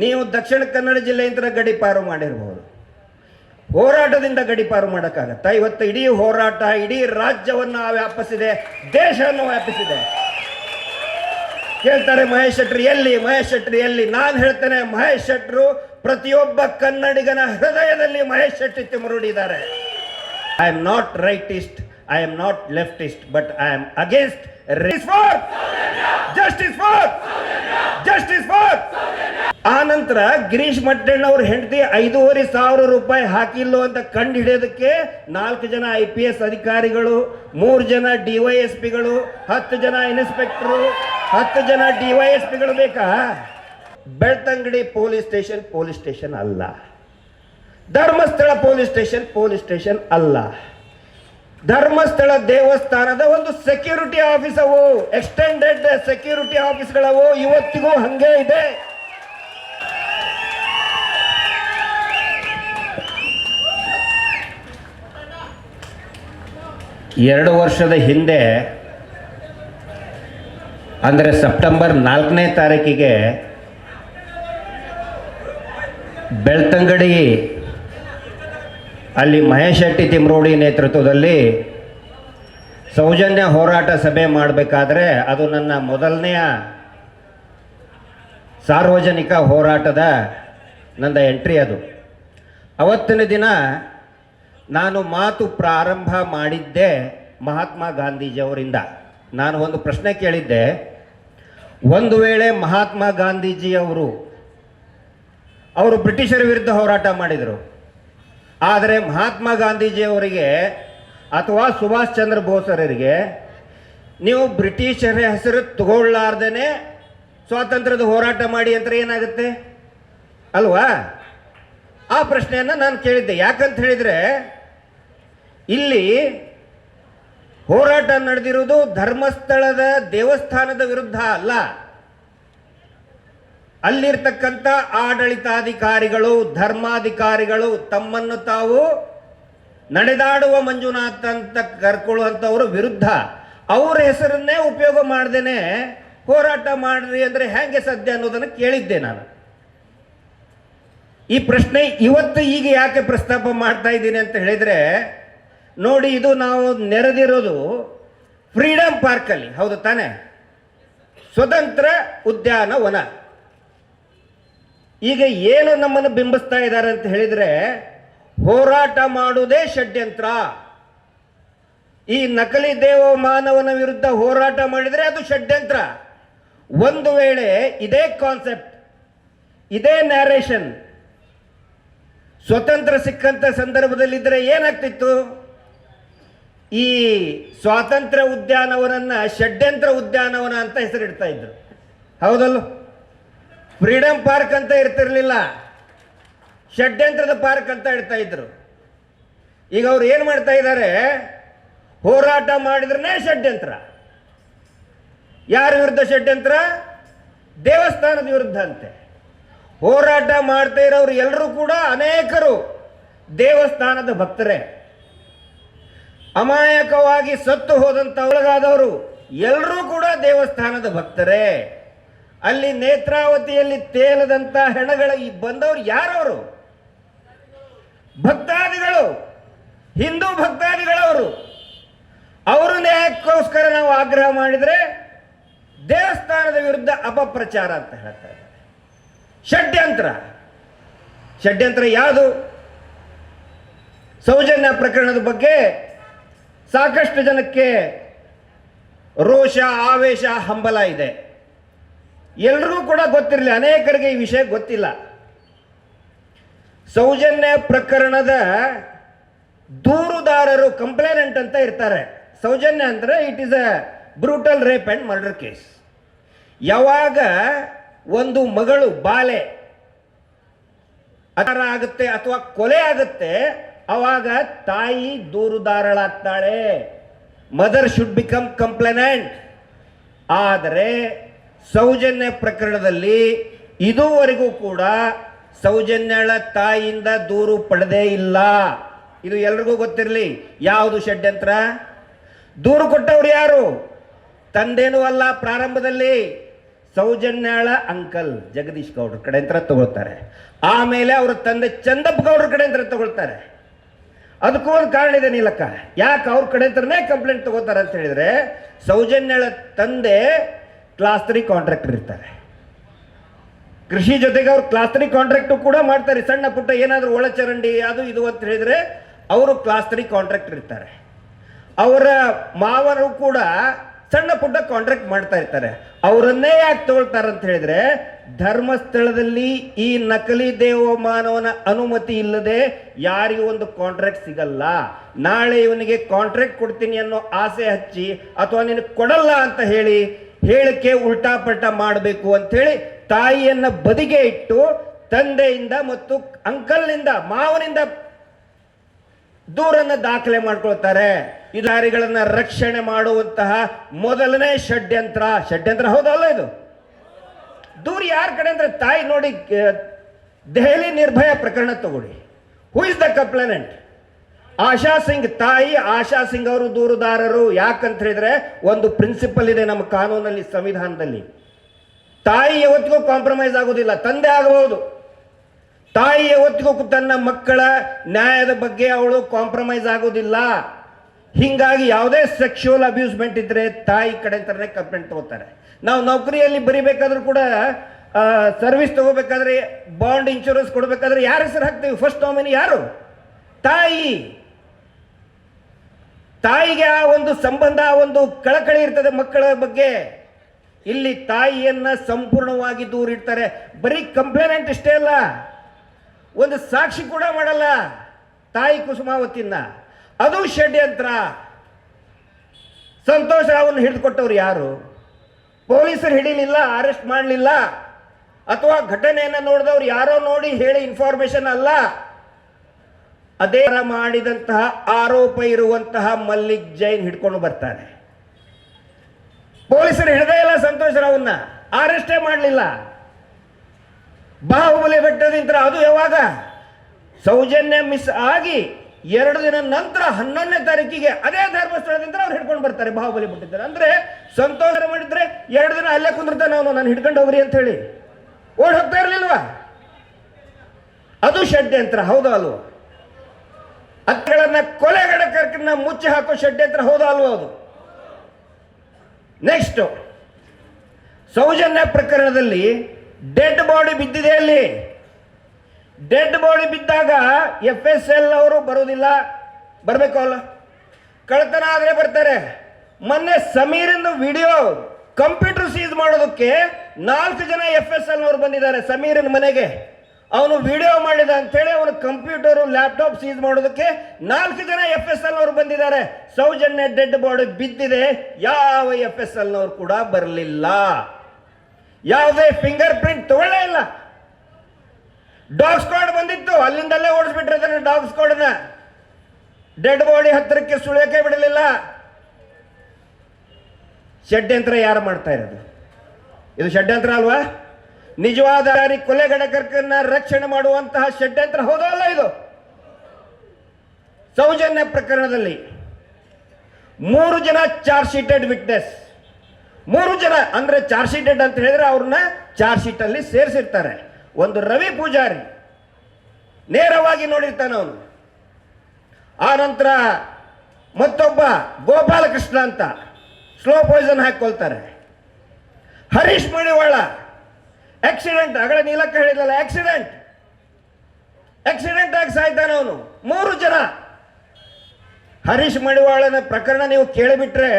ನೀವು ದಕ್ಷಿಣ ಕನ್ನಡ ಜಿಲ್ಲೆಯಿಂದ ಗಡಿಪಾರು ಮಾಡಿರ್ಬೋದು. ಹೋರಾಟದಿಂದ ಗಡಿಪಾರು ಮಾಡೋಕ್ಕಾಗತ್ತಾ? ಇವತ್ತು ಇಡೀ ಹೋರಾಟ, ಇಡೀ ರಾಜ್ಯವನ್ನು ವ್ಯಾಪಿಸಿದೆ, ದೇಶವನ್ನು ವ್ಯಾಪಿಸಿದೆ. ಕೇಳ್ತಾರೆ ಮಹೇಶ್ ಶೆಟ್ರಿ, ಎಲ್ಲಿ? ಮಹೇಶ್ ಶೆಟ್ರಿ ಎಲ್ಲಿ? ನಾನು ಹೇಳ್ತೇನೆ, ಮಹೇಶ್ ಶೆಟ್ರು ಪ್ರತಿಯೊಬ್ಬ ಕನ್ನಡಿಗನ ಹೃದಯದಲ್ಲಿ Mahesh Shetty ತಿಮರುಡಿದ್ದಾರೆ I am not rightist I am not leftist but I am against for justice for justice for ಆ ನಂತರ ಗಿರೀಶ್ ಮಟ್ಟಣ್ಣ ಅವ್ರ ಹೆಂಡತಿ ಐದೂವರೆ ಸಾವಿರ ರೂಪಾಯಿ ಹಾಕಿಲ್ಲೋ ಅಂತ ಕಂಡು ಹಿಡಿಯೋದಕ್ಕೆ ನಾಲ್ಕು ಜನ ಐ ಪಿ ಎಸ್ ಅಧಿಕಾರಿಗಳು, ಮೂರು ಜನ ಡಿ ವೈ ಎಸ್ ಪಿಗಳು, ಹತ್ತು ಜನ ಇನ್ಸ್ಪೆಕ್ಟ್ರು, ಹತ್ತು ಜನ ಡಿ ವೈ ಎಸ್ ಪಿಗಳು ಬೇಕಾ? Belthangady police station police station ಅಲ್ಲ. Dharmasthala police station police station ಅಲ್ಲ. ಧರ್ಮಸ್ಥಳ ದೇವಸ್ಥಾನದ ಒಂದು ಸೆಕ್ಯೂರಿಟಿ ಆಫೀಸ್ ಅವು, ಎಕ್ಸ್ಟೆಂಡೆಡ್ ಸೆಕ್ಯೂರಿಟಿ ಆಫೀಸ್ಗಳವು ಇವತ್ತಿಗೂ ಹಂಗೆ ಇದೆ. ಎರಡು ವರ್ಷದ ಹಿಂದೆ, ಅಂದರೆ ಸೆಪ್ಟೆಂಬರ್ ನಾಲ್ಕನೇ ತಾರೀಕಿಗೆ ಬೆಳ್ತಂಗಡಿ ಅಲ್ಲಿ ಮಹೇಶ್ ಶೆಟ್ಟಿ ತಿಮ್ರೋಡಿ ನೇತೃತ್ವದಲ್ಲಿ ಸೌಜನ್ಯ ಹೋರಾಟ ಸಭೆ ಮಾಡಬೇಕಾದ್ರೆ ಅದು ನನ್ನ ಮೊದಲನೆಯ ಸಾರ್ವಜನಿಕ ಹೋರಾಟದ ನನ್ನ ಎಂಟ್ರಿ ಅದು. ಅವತ್ತಿನ ದಿನ ನಾನು ಮಾತು ಪ್ರಾರಂಭ ಮಾಡಿದ್ದೆ ಮಹಾತ್ಮ ಗಾಂಧೀಜಿಯವರಿಂದ. ನಾನು ಒಂದು ಪ್ರಶ್ನೆ ಕೇಳಿದ್ದೆ. ಒಂದು ವೇಳೆ ಮಹಾತ್ಮ ಗಾಂಧೀಜಿಯವರು, ಅವರು ಬ್ರಿಟಿಷರ ವಿರುದ್ಧ ಹೋರಾಟ ಮಾಡಿದರು. ಆದರೆ ಮಹಾತ್ಮ ಗಾಂಧೀಜಿಯವರಿಗೆ ಅಥವಾ ಸುಭಾಷ್ ಚಂದ್ರ ಬೋಸರರಿಗೆ, ನೀವು ಬ್ರಿಟಿಷರ ಹೆಸರು ತಗೊಳ್ಳಾರ್ದೇ ಸ್ವಾತಂತ್ರ್ಯದ ಹೋರಾಟ ಮಾಡಿ ಅಂತ ಏನಾಗುತ್ತೆ? ಅಲ್ವಾ? ಆ ಪ್ರಶ್ನೆಯನ್ನು ನಾನು ಕೇಳಿದ್ದೆ. ಯಾಕಂತ ಹೇಳಿದರೆ, ಇಲ್ಲಿ ಹೋರಾಟ ನಡೆದಿರುವುದು ಧರ್ಮಸ್ಥಳದ ದೇವಸ್ಥಾನದ ವಿರುದ್ಧ ಅಲ್ಲ. ಅಲ್ಲಿರ್ತಕ್ಕಂಥ ಆಡಳಿತಾಧಿಕಾರಿಗಳು, ಧರ್ಮಾಧಿಕಾರಿಗಳು ತಮ್ಮನ್ನು ತಾವು ನಡೆದಾಡುವ ಮಂಜುನಾಥ್ ಅಂತ ಕರ್ಕೊಳ್ಳುವಂಥವ್ರ ವಿರುದ್ಧ. ಅವ್ರ ಹೆಸರನ್ನೇ ಉಪಯೋಗ ಮಾಡ್ದೇನೆ ಹೋರಾಟ ಮಾಡ್ರಿ ಅಂದರೆ ಹೇಗೆ ಸದ್ಯ ಅನ್ನೋದನ್ನು ಕೇಳಿದ್ದೆ ನಾನು. ಈ ಪ್ರಶ್ನೆ ಇವತ್ತು ಈಗ ಯಾಕೆ ಪ್ರಸ್ತಾಪ ಮಾಡ್ತಾ ಇದ್ದೀನಿ ಅಂತ ಹೇಳಿದರೆ, ನೋಡಿ ಇದು ನಾವು ನೆರೆದಿರೋದು ಫ್ರೀಡಮ್ ಪಾರ್ಕಲ್ಲಿ, ಹೌದು ತಾನೆ? ಸ್ವತಂತ್ರ ಉದ್ಯಾನವನ ಈಗ ಏನು ನಮ್ಮನ್ನು ಬಿಂಬಿಸ್ತಾ ಇದ್ದಾರೆ ಅಂತ ಹೇಳಿದರೆ, ಹೋರಾಟ ಮಾಡುವುದೇ ಷಡ್ಯಂತ್ರ. ಈ ನಕಲಿ ದೇವ ಮಾನವನ ವಿರುದ್ಧ ಹೋರಾಟ ಮಾಡಿದರೆ ಅದು ಷಡ್ಯಂತ್ರ. ಒಂದು ವೇಳೆ ಇದೇ ಕಾನ್ಸೆಪ್ಟ್ ಇದೇ ನ್ಯಾರೇಷನ್ ಸ್ವತಂತ್ರ ಸಿಕ್ಕಂತ ಸಂದರ್ಭದಲ್ಲಿದ್ದರೆ ಏನಾಗ್ತಿತ್ತು? ಈ ಸ್ವಾತಂತ್ರ್ಯ ಉದ್ಯಾನವನನ್ನ ಷಡ್ಯಂತ್ರ ಉದ್ಯಾನವನ ಅಂತ ಹೆಸರಿಡ್ತಾ ಇದ್ರು. ಹೌದಲ್ಲ? ಫ್ರೀಡಮ್ ಪಾರ್ಕ್ ಅಂತ ಇರ್ತಿರ್ಲಿಲ್ಲ. ಷಡ್ಯಂತ್ರದ ಪಾರ್ಕ್ ಅಂತ ಇಡ್ತಾ ಇದ್ರು. ಈಗ ಅವ್ರು ಏನು ಮಾಡ್ತಾ ಇದ್ದಾರೆ ಹೋರಾಟ ಮಾಡಿದ್ರೇ ಷಡ್ಯಂತ್ರ. ಯಾರ ವಿರುದ್ಧ ಷಡ್ಯಂತ್ರ? ದೇವಸ್ಥಾನದ ವಿರುದ್ಧ ಅಂತೆ. ಹೋರಾಟ ಮಾಡ್ತಾ ಇರೋರು ಎಲ್ಲರೂ ಕೂಡ ಅನೇಕರು ದೇವಸ್ಥಾನದ ಭಕ್ತರೇ. ಅಮಾಯಕವಾಗಿ ಸತ್ತು ಹೋದಂಥ ಒಳಗಾದವರು ಎಲ್ಲರೂ ಕೂಡ ದೇವಸ್ಥಾನದ ಭಕ್ತರೇ. ಅಲ್ಲಿ ನೇತ್ರಾವತಿಯಲ್ಲಿ ತೇಲದಂಥ ಹೆಣಗಳ ಬಂದವರು ಯಾರವರು? ಭಕ್ತಾದಿಗಳು, ಹಿಂದೂ ಭಕ್ತಾದಿಗಳವರು. ಅವರು ನ್ಯಾಯಕ್ಕೋಸ್ಕರ ನಾವು ಆಗ್ರಹ ಮಾಡಿದರೆ ದೇವಸ್ಥಾನದ ವಿರುದ್ಧ ಅಪಪ್ರಚಾರ ಅಂತ ಹೇಳ್ತಾ ಇದ್ದಾರೆ ಷಡ್ಯಂತ್ರ. ಷಡ್ಯಂತ್ರ ಯಾವುದು? ಸೌಜನ್ಯ ಪ್ರಕರಣದ ಬಗ್ಗೆ ಸಾಕಷ್ಟು ಜನಕ್ಕೆ ರೋಷ, ಆವೇಶ, ಹಂಬಲ ಇದೆ. ಎಲ್ರಿಗೂ ಕೂಡ ಗೊತ್ತಿರಲಿ, ಅನೇಕರಿಗೆ ಈ ವಿಷಯ ಗೊತ್ತಿಲ್ಲ. ಸೌಜನ್ಯ ಪ್ರಕರಣದ ದೂರುದಾರರು ಕಂಪ್ಲೇನೆಂಟ್ ಅಂತ ಇರ್ತಾರೆ. ಸೌಜನ್ಯ ಅಂದರೆ it is a brutal rape and murder case ಯಾವಾಗ ಒಂದು ಮಗಳು ಬಾಲೆ. ಅಕಾರ ಆಗುತ್ತೆ ಅಥವಾ ಕೊಲೆ ಆಗುತ್ತೆ, ಅವಾಗ ತಾಯಿ ದೂರುದಾರಳಾಗ್ತಾಳೆ. ಮದರ್ ಶುಡ್ ಬಿಕಮ್ ಕಂಪ್ಲೇನೆಂಟ್ ಆದರೆ ಸೌಜನ್ಯ ಪ್ರಕರಣದಲ್ಲಿ ಇದುವರೆಗೂ ಕೂಡ ಸೌಜನ್ಯಳ ತಾಯಿಯಿಂದ ದೂರು ಪಡೆದೇ ಇಲ್ಲ. ಇದು ಎಲ್ರಿಗೂ ಗೊತ್ತಿರಲಿ, ಯಾವುದು ಷಡ್ಯಂತ್ರ? ದೂರು ಕೊಟ್ಟವ್ರು ಯಾರು? ತಂದೇನೂ ಅಲ್ಲ ಪ್ರಾರಂಭದಲ್ಲಿ. ಸೌಜನ್ಯಾಳ ಅಂಕಲ್ ಜಗದೀಶ್ ಗೌಡ್ರ ಕಡೆ ಅಂತ ತಗೊಳ್ತಾರೆ. ಆಮೇಲೆ ಅವರ ತಂದೆ ಚಂದಪ್ಪ ಗೌಡ್ರ ಕಡೆ ಅಂತ ತಗೊಳ್ತಾರೆ. ಅದಕ್ಕೂ ಒಂದು ಕಾರಣ ಇದೆ ನೀಲಕ್ಕ. ಯಾಕೆ ಅವ್ರ ಕಡೆ ಅಂತನೇ ಕಂಪ್ಲೇಂಟ್ ತಗೋತಾರೆ ಅಂತ ಹೇಳಿದ್ರೆ, ಸೌಜನ್ಯಾಳ ತಂದೆ ಕ್ಲಾಸ್ ತ್ರೀ ಕಾಂಟ್ರಾಕ್ಟರ್ ಇರ್ತಾರೆ. ಕೃಷಿ ಜೊತೆಗೆ ಅವ್ರು ಕ್ಲಾಸ್ ತ್ರೀ ಕಾಂಟ್ರಾಕ್ಟು ಕೂಡ ಮಾಡ್ತಾರೆ. ಸಣ್ಣ ಪುಟ್ಟ ಏನಾದರೂ ಒಳಚರಂಡಿ ಅದು ಇದು ಅಂತ ಹೇಳಿದ್ರೆ, ಅವರು ಕ್ಲಾಸ್ ತ್ರೀ ಕಾಂಟ್ರಾಕ್ಟರ್ ಇರ್ತಾರೆ. ಅವರ ಮಾವರು ಕೂಡ ಸಣ್ಣ ಪುಟ್ಟ ಕಾಂಟ್ರಾಕ್ಟ್ ಮಾಡ್ತಾ ಇರ್ತಾರೆ. ಅವರನ್ನೇ ಯಾಕೆ ತಗೊಳ್ತಾರೆ ಅಂತ ಹೇಳಿದ್ರೆ, ಧರ್ಮಸ್ಥಳದಲ್ಲಿ ಈ ನಕಲಿ ದೇವಮಾನವನ ಅನುಮತಿ ಇಲ್ಲದೆ ಯಾರಿಗೂ ಒಂದು ಕಾಂಟ್ರಾಕ್ಟ್ ಸಿಗಲ್ಲ. ನಾಳೆ ಇವನಿಗೆ ಕಾಂಟ್ರಾಕ್ಟ್ ಕೊಡ್ತೀನಿ ಅನ್ನೋ ಆಸೆ ಹಚ್ಚಿ ಅಥವಾ ನಿನಗೆ ಕೊಡಲ್ಲ ಅಂತ ಹೇಳಿ ಹೇಳಿಕೆ ಉಲ್ಟಾಪಲ್ಟಾ ಮಾಡಬೇಕು ಹೇಳಿ ತಾಯಿಯನ್ನು ಬದಿಗೆ ಇಟ್ಟು ತಂದೆಯಿಂದ ಮತ್ತು ಅಂಕಲ್ನಿಂದ ಮಾವನಿಂದ ದೂರನ್ನ ದಾಖಲೆ ಮಾಡ್ಕೊಳ್ತಾರೆ. ಈ ಇದಾರಿಗಳನ್ನ ರಕ್ಷಣೆ ಮಾಡುವಂತಹ ಮೊದಲನೇ ಷಡ್ಯಂತ್ರ. ಷಡ್ಯಂತ್ರ ಹೌದಲ್ಲ ಇದು? ದೂರ ಯಾರ ಕಡೆ ಅಂದ್ರೆ ತಾಯಿ ನೋಡಿ ದೆಹಲಿ ನಿರ್ಭಯ ಪ್ರಕರಣ ತಗೊಳ್ಳಿ. Who is the complainant Asha Singh ತಾಯಿ, ಆಶಾ ಸಿಂಗ್ ಅವರು ದೂರುದಾರರು. ಯಾಕಂತ ಹೇಳಿದ್ರೆ ಒಂದು ಪ್ರಿನ್ಸಿಪಲ್ ಇದೆ ನಮ್ಮ ಕಾನೂನಲ್ಲಿ, ಸಂವಿಧಾನದಲ್ಲಿ. ತಾಯಿ ಯಾವತ್ತಿಗೂ ಕಾಂಪ್ರಮೈಸ್ ಆಗೋದಿಲ್ಲ, ತಂದೆ ಆಗಬಹುದು. ತಾಯಿ ಯಾವತ್ತಿಗೂ ತನ್ನ ಮಕ್ಕಳ ನ್ಯಾಯದ ಬಗ್ಗೆ ಅವಳು ಕಾಂಪ್ರಮೈಸ್ ಆಗೋದಿಲ್ಲ. ಹಿಂಗಾಗಿ ಯಾವುದೇ ಸೆಕ್ಷುವಲ್ ಅಬ್ಯೂಸ್ಮೆಂಟ್ ಇದ್ರೆ ತಾಯಿ ಕಡೆ ಥರನೇ ಕಂಪ್ಲೇಂಟ್ ತಗೋತಾರೆ. ನಾವು ನೌಕರಿಯಲ್ಲಿ ಬರಿಬೇಕಾದ್ರೂ ಕೂಡ ಸರ್ವಿಸ್ ತಗೋಬೇಕಾದ್ರೆ ಬಾಂಡ್ ಇನ್ಶೂರೆನ್ಸ್ ಕೊಡಬೇಕಾದ್ರೆ ಯಾರ ಹೆಸರು ಹಾಕ್ತೀವಿ? ಫಸ್ಟ್ ನಾಮಿನಿ ಯಾರು? ತಾಯಿ. ತಾಯಿಗೆ ಆ ಒಂದು ಸಂಬಂಧ, ಆ ಒಂದು ಕಳಕಳಿ ಇರ್ತದೆ ಮಕ್ಕಳ ಬಗ್ಗೆ. ಇಲ್ಲಿ ತಾಯಿಯನ್ನ ಸಂಪೂರ್ಣವಾಗಿ ದೂರಿಡ್ತಾರೆ. ಬರೀ ಕಂಪ್ಲೇನೆಂಟ್ ಇಷ್ಟೇ ಅಲ್ಲ. ಒಂದು ಸಾಕ್ಷಿ ಕೂಡ ಮಾಡಲ್ಲ. ತಾಯಿ ಕುಸುಮಾವತಿನ ಅದು ಷಡ್ಯಂತ್ರ. ಸಂತೋಷ ಅವನ್ನು ಹಿಡಿದುಕೊಟ್ಟವ್ರು ಯಾರು? ಪೊಲೀಸರು ಹಿಡಿಲಿಲ್ಲ ಅರೆಸ್ಟ್ ಮಾಡಲಿಲ್ಲ. ಅಥವಾ ಘಟನೆಯನ್ನು ನೋಡಿದವ್ರು ಯಾರೋ ನೋಡಿ ಹೇಳಿ ಇನ್ಫಾರ್ಮೇಶನ್ ಅಲ್ಲ. ಅದೇ ಮಾಡಿದಂತಹ ಆರೋಪ ಇರುವಂತಹ ಮಲ್ಲಿಕ್ ಜೈನ್ ಹಿಡ್ಕೊಂಡು ಬರ್ತಾರೆ. ಪೊಲೀಸರು ಹಿಡದೇ ಇಲ್ಲ ಸಂತೋಷ್ ರಾವನ್ನ ಅರೆಸ್ಟೇ ಮಾಡಲಿಲ್ಲ. ಬಾಹುಬಲಿ ಬೆಟ್ಟದಿಂದ ಅದು ಯಾವಾಗ? ಸೌಜನ್ಯ ಮಿಸ್ ಆಗಿ ಎರಡು ದಿನ ನಂತರ ಹನ್ನೊಂದನೇ ತಾರೀಕಿಗೆ ಅದೇ ಧರ್ಮಸ್ಥಳದಿಂದ ಅವ್ರು ಹಿಡ್ಕೊಂಡು ಬರ್ತಾರೆ ಬಾಹುಬಲಿ ಬಿಟ್ಟಿದ್ದಾರೆ ಅಂದ್ರೆ ಸಂತೋಷ ಮಾಡಿದ್ರೆ ಎರಡು ದಿನ ಅಲ್ಲೇ ಕುಂದಿರ್ತಾನೆ ಅವನು ನಾನು ಹಿಡ್ಕೊಂಡು ಹೋಗ್ರಿ ಅಂತ ಹೇಳಿ. ಓಡ್ ಹೋಗ್ತಾ ಇರ್ಲಿಲ್ವಾ? ಅದು ಷಡ್ಯಂತ್ರ, ಹೌದಾ ಅಲ್ವಾ? ಕೊಲೆಗಡೆ ಕರ್ಕನ್ನ ಮುಚ್ಚಿ ಹಾಕೋ ಷಡ್ಯಂತ್ರ ಹೌದಾ ಅಲ್ವಾ ಅದು? ನೆಕ್ಸ್ಟ್ ಸೌಜನ್ಯ ಪ್ರಕರಣದಲ್ಲಿ ಡೆಡ್ ಬಾಡಿ ಬಿದ್ದಿದೆ ಅಲ್ಲಿ. ಡೆಡ್ ಬಾಡಿ ಬಿದ್ದಾಗ ಎಫ್ ಎಸ್ ಎಲ್ ಅವರು ಬರೋದಿಲ್ಲ ಬರಬೇಕು ಅಲ್ಲ. ಕಳ್ತನ ಆದರೆ ಬರ್ತಾರೆ. ಮೊನ್ನೆ ಸಮೀರಿಂದು ವಿಡಿಯೋ ಕಂಪ್ಯೂಟರ್ ಸೀಸ್ ಮಾಡೋದಕ್ಕೆ ನಾಲ್ಕು ಜನ ಎಫ್ ಎಸ್ ಎಲ್ ಅವರು ಬಂದಿದ್ದಾರೆ ಸಮೀರಿನ ಮನೆಗೆ. ಅವನು ವಿಡಿಯೋ ಮಾಡಿದ ಅಂತೇಳಿ ಅವನು ಕಂಪ್ಯೂಟರ್ ಲ್ಯಾಪ್ಟಾಪ್ ಸೀಸ್ ಮಾಡೋದಕ್ಕೆ ನಾಲ್ಕು ಜನ ಎಫ್ ಎಸ್ ಎಲ್ ಅವರು ಬಂದಿದ್ದಾರೆ. ಸೌಜನ್ಯ ಡೆಡ್ ಬಾಡಿ ಬಿದ್ದಿದೆ. ಯಾವ ಎಫ್ ಎಸ್ ಎಲ್ ನವರು ಕೂಡ ಬರಲಿಲ್ಲ. ಯಾವುದೇ ಫಿಂಗರ್ ಪ್ರಿಂಟ್ ತಗೊಳ್ಳೇ ಇಲ್ಲ. ಡಾಗ್ ಸ್ಕ್ವಾಡ್ ಬಂದಿತ್ತು, ಅಲ್ಲಿಂದಲ್ಲೇ ಓಡಿಸ್ಬಿಟ್ರೆ ಅದನ್ನು ಡಾಗ್ ಸ್ಕ್ವಾಡ್ನ ಡೆಡ್ ಬಾಡಿ ಹತ್ತಿರಕ್ಕೆ ಸುಳಿಯಕ್ಕೆ ಬಿಡಲಿಲ್ಲ. ಷಡ್ಯಂತ್ರ ಯಾರು ಮಾಡ್ತಾ ಇರೋದು? ಇದು ಷಡ್ಯಂತ್ರ ಅಲ್ವಾ? ನಿಜವಾದ ಕೊಲೆಗಡಕರ್ಕನ್ನ ರಕ್ಷಣೆ ಮಾಡುವಂತಹ ಷಡ್ಯಂತ್ರ ಹೌದೋ ಅಲ್ಲ ಇದು? ಸೌಜನ್ಯ ಪ್ರಕರಣದಲ್ಲಿ ಮೂರು ಜನ ಚಾರ್ಜ್ ಶೀಟೆಡ್ ವಿಟ್ನೆಸ್ ಮೂರು ಜನ, ಅಂದ್ರೆ ಚಾರ್ಜ್ ಶೀಟೆಡ್ ಅಂತ ಹೇಳಿದ್ರೆ ಅವ್ರನ್ನ ಚಾರ್ಜ್ ಶೀಟ್ ಅಲ್ಲಿ ಸೇರಿಸಿರ್ತಾರೆ. ಒಂದು ರವಿ ಪೂಜಾರಿ, ನೇರವಾಗಿ ನೋಡಿರ್ತಾನೆ ಅವನು. ಆ ನಂತರ ಮತ್ತೊಬ್ಬ ಗೋಪಾಲಕೃಷ್ಣ ಅಂತ ಸ್ಲೋ ಪಾಯ್ಸನ್ ಹಾಕೊಳ್ತಾರೆ ಹರೀಶ್ ಮಣಿವಾಳ ಆಕ್ಸಿಡೆಂಟ್ ಅಗಳ ನೀಲಕ್ಕ ಹೇಳಿದಲ್ಲ ಆಕ್ಸಿಡೆಂಟ್ ಆಕ್ಸಿಡೆಂಟ್ ಆಗಿ ಸಾಯ್ತಾನೆ ಅವನು. ಮೂರು ಜನ. ಹರೀಶ್ ಮಣಿವಾಳನ ಪ್ರಕರಣ ನೀವು ಕೇಳಿಬಿಟ್ರೆ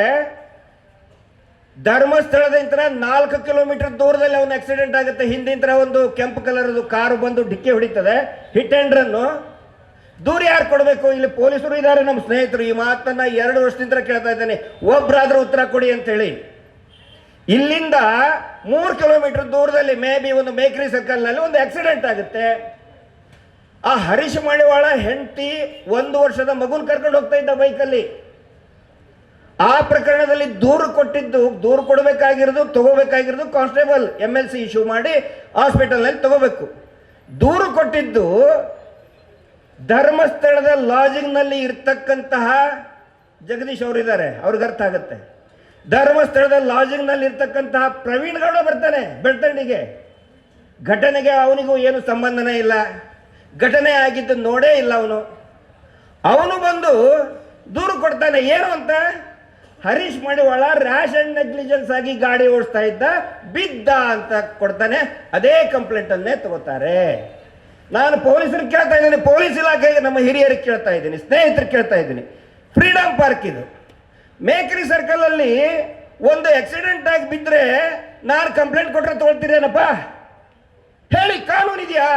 ಧರ್ಮಸ್ಥಳದಿಂದ ನಾಲ್ಕು ಕಿಲೋಮೀಟರ್ ದೂರದಲ್ಲಿ ಅವನ ಆಕ್ಸಿಡೆಂಟ್ ಆಗುತ್ತೆ. ಹಿಂದಿಂತ್ರ ಒಂದು ಕೆಂಪು ಕಲರ್ದು ಕಾರು ಬಂದು ಡಿಕ್ಕಿ ಹೊಡಿತದೆ. ಹಿಟ್ ಅಂಡ್ ರನ್ನು ದೂರ ಯಾರು ಕೊಡಬೇಕು? ಇಲ್ಲಿ ಪೊಲೀಸರು ಇದ್ದಾರೆ ನಮ್ಮ ಸ್ನೇಹಿತರು. ಈ ಮಾತನ್ನ ಎರಡು ವರ್ಷದಿಂದ ಕೇಳ್ತಾ ಇದ್ದೇನೆ. ಒಬ್ಬರಾದ್ರೂ ಉತ್ತರ ಕೊಡಿ ಅಂತೇಳಿ ಇಲ್ಲಿಂದ ಮೂರು ಕಿಲೋಮೀಟರ್ ದೂರದಲ್ಲಿ ಮೇ ಬಿ ಒಂದು ಮೇಕ್ರಿ ಸರ್ಕಲ್ನಲ್ಲಿ ಒಂದು ಆಕ್ಸಿಡೆಂಟ್ ಆಗುತ್ತೆ. ಆ ಹರೀಶ್ ಮಣಿವಾಳ ಹೆಂಡತಿ ಒಂದು ವರ್ಷದ ಮಗುನ್ ಕರ್ಕೊಂಡು ಹೋಗ್ತಾ ಇದ್ದ ಬೈಕಲ್ಲಿ ಆ ಪ್ರಕರಣದಲ್ಲಿ ದೂರು ಕೊಟ್ಟಿದ್ದು, ದೂರು ಕೊಡಬೇಕಾಗಿರೋದು, ತಗೋಬೇಕಾಗಿರೋದು constable M L C issue ಮಾಡಿ ಹಾಸ್ಪಿಟಲ್ನಲ್ಲಿ ತಗೋಬೇಕು. ದೂರು ಕೊಟ್ಟಿದ್ದು ಧರ್ಮಸ್ಥಳದ ಲಾಜಿಂಗ್ನಲ್ಲಿ ಇರ್ತಕ್ಕಂತಹ ಜಗದೀಶ್ ಅವರಿದ್ದಾರೆ, ಅವ್ರಿಗೆ ಅರ್ಥ ಆಗುತ್ತೆ. ಧರ್ಮಸ್ಥಳದ ಲಾಜಿಂಗ್ನಲ್ಲಿ ಇರ್ತಕ್ಕಂತಹ ಪ್ರವೀಣ್ ಗೌಡ ಬರ್ತಾನೆ ಬೆಳ್ತಂಡಿಗೆ ಘಟನೆಗೆ ಅವನಿಗೂ ಏನು ಸಂಬಂಧನೇ ಇಲ್ಲ. ಘಟನೆ ಆಗಿದ್ದು ನೋಡೇ ಇಲ್ಲ ಅವನು. ಅವನು ಬಂದು ದೂರು ಕೊಡ್ತಾನೆ, ಏನು ಅಂತ? Harish Madivala rash and negligence ಆಗಿ ಗಾಡಿ ಓಡಿಸ್ತಾ ಇದ್ದ, ಬಿದ್ದ ಅಂತ ಕೊಡ್ತಾನೆ, ಅದೇ ಕಂಪ್ಲೇಂಟ್ ಅನ್ನೇ ತಗೋತಾರೆ. ನಾನು ಪೊಲೀಸರು ಕೇಳ್ತಾ ಇದ್ದೀನಿ, ಪೊಲೀಸ್ ಇಲಾಖೆಗೆ ನಮ್ಮ ಹಿರಿಯರಿಗೆ ಕೇಳ್ತಾ ಇದ್ದೀನಿ, ಸ್ನೇಹಿತರು ಕೇಳ್ತಾ ಇದ್ದೀನಿ. ಫ್ರೀಡಮ್ ಪಾರ್ಕ್ ಇದು. ಮೇಕರಿ ಸರ್ಕಲ್ ಅಲ್ಲಿ ಒಂದು ಆಕ್ಸಿಡೆಂಟ್ ಆಗಿ ಬಿದ್ದರೆ ನಾನು ಕಂಪ್ಲೇಂಟ್ ಕೊಟ್ಟರೆ ತೊಗೊಳ್ತೀರೇನಪ್ಪ ಹೇಳಿ, ಕಾನೂನು ಇದೆಯಾ?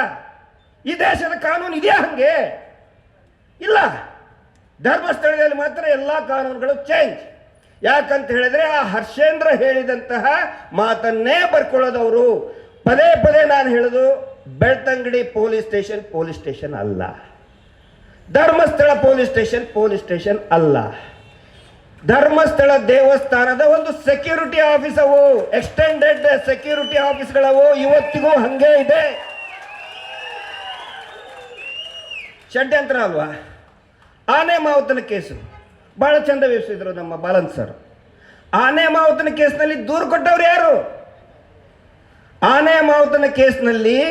ಈ ದೇಶದ ಕಾನೂನು ಇದೆಯಾ ಹಂಗೆ? ಇಲ್ಲ. ಧರ್ಮಸ್ಥಳದಲ್ಲಿ ಮಾತ್ರ ಎಲ್ಲ ಕಾನೂನುಗಳು ಚೇಂಜ್ ಯಾಕಂತ ಹೇಳಿದ್ರೆ ಆ ಹರ್ಷೇಂದ್ರ ಹೇಳಿದಂತಹ ಮಾತನ್ನೇ ಬರ್ಕೊಳ್ಳೋದವರು. ಪದೇ ಪದೇ ನಾನು ಹೇಳೋದು, Belthangady police station police station ಅಲ್ಲ. Dharmasthala police station police station ಅಲ್ಲ. ಧರ್ಮಸ್ಥಳ ದೇವಸ್ಥಾನದ ಒಂದು ಸೆಕ್ಯೂರಿಟಿ ಆಫೀಸ್ ಅವು, ಎಕ್ಸ್ಟೆಂಡೆಡ್ ಸೆಕ್ಯೂರಿಟಿ ಆಫೀಸ್ಗಳವು ಇವತ್ತಿಗೂ ಹಂಗೆ ಇದೆ. ಷಡ್ಯಂತ್ರ ಅಲ್ವಾ? ಆನೆ ಮಾವುತನ ಕೇಸು. ಬಹಳ ಚಂದ ವಿವರಿಸಿದ್ರು ನಮ್ಮ ಬಾಲನ್ ಸರ್. ಆನೆ ಮಾವುತನ ಕೇಸ್ನಲ್ಲಿ ದೂರು ಕೊಟ್ಟವ್ರು ಯಾರು? ಆನೆ ಮಾವುತನ ಕೇಸ್ನಲ್ಲಿ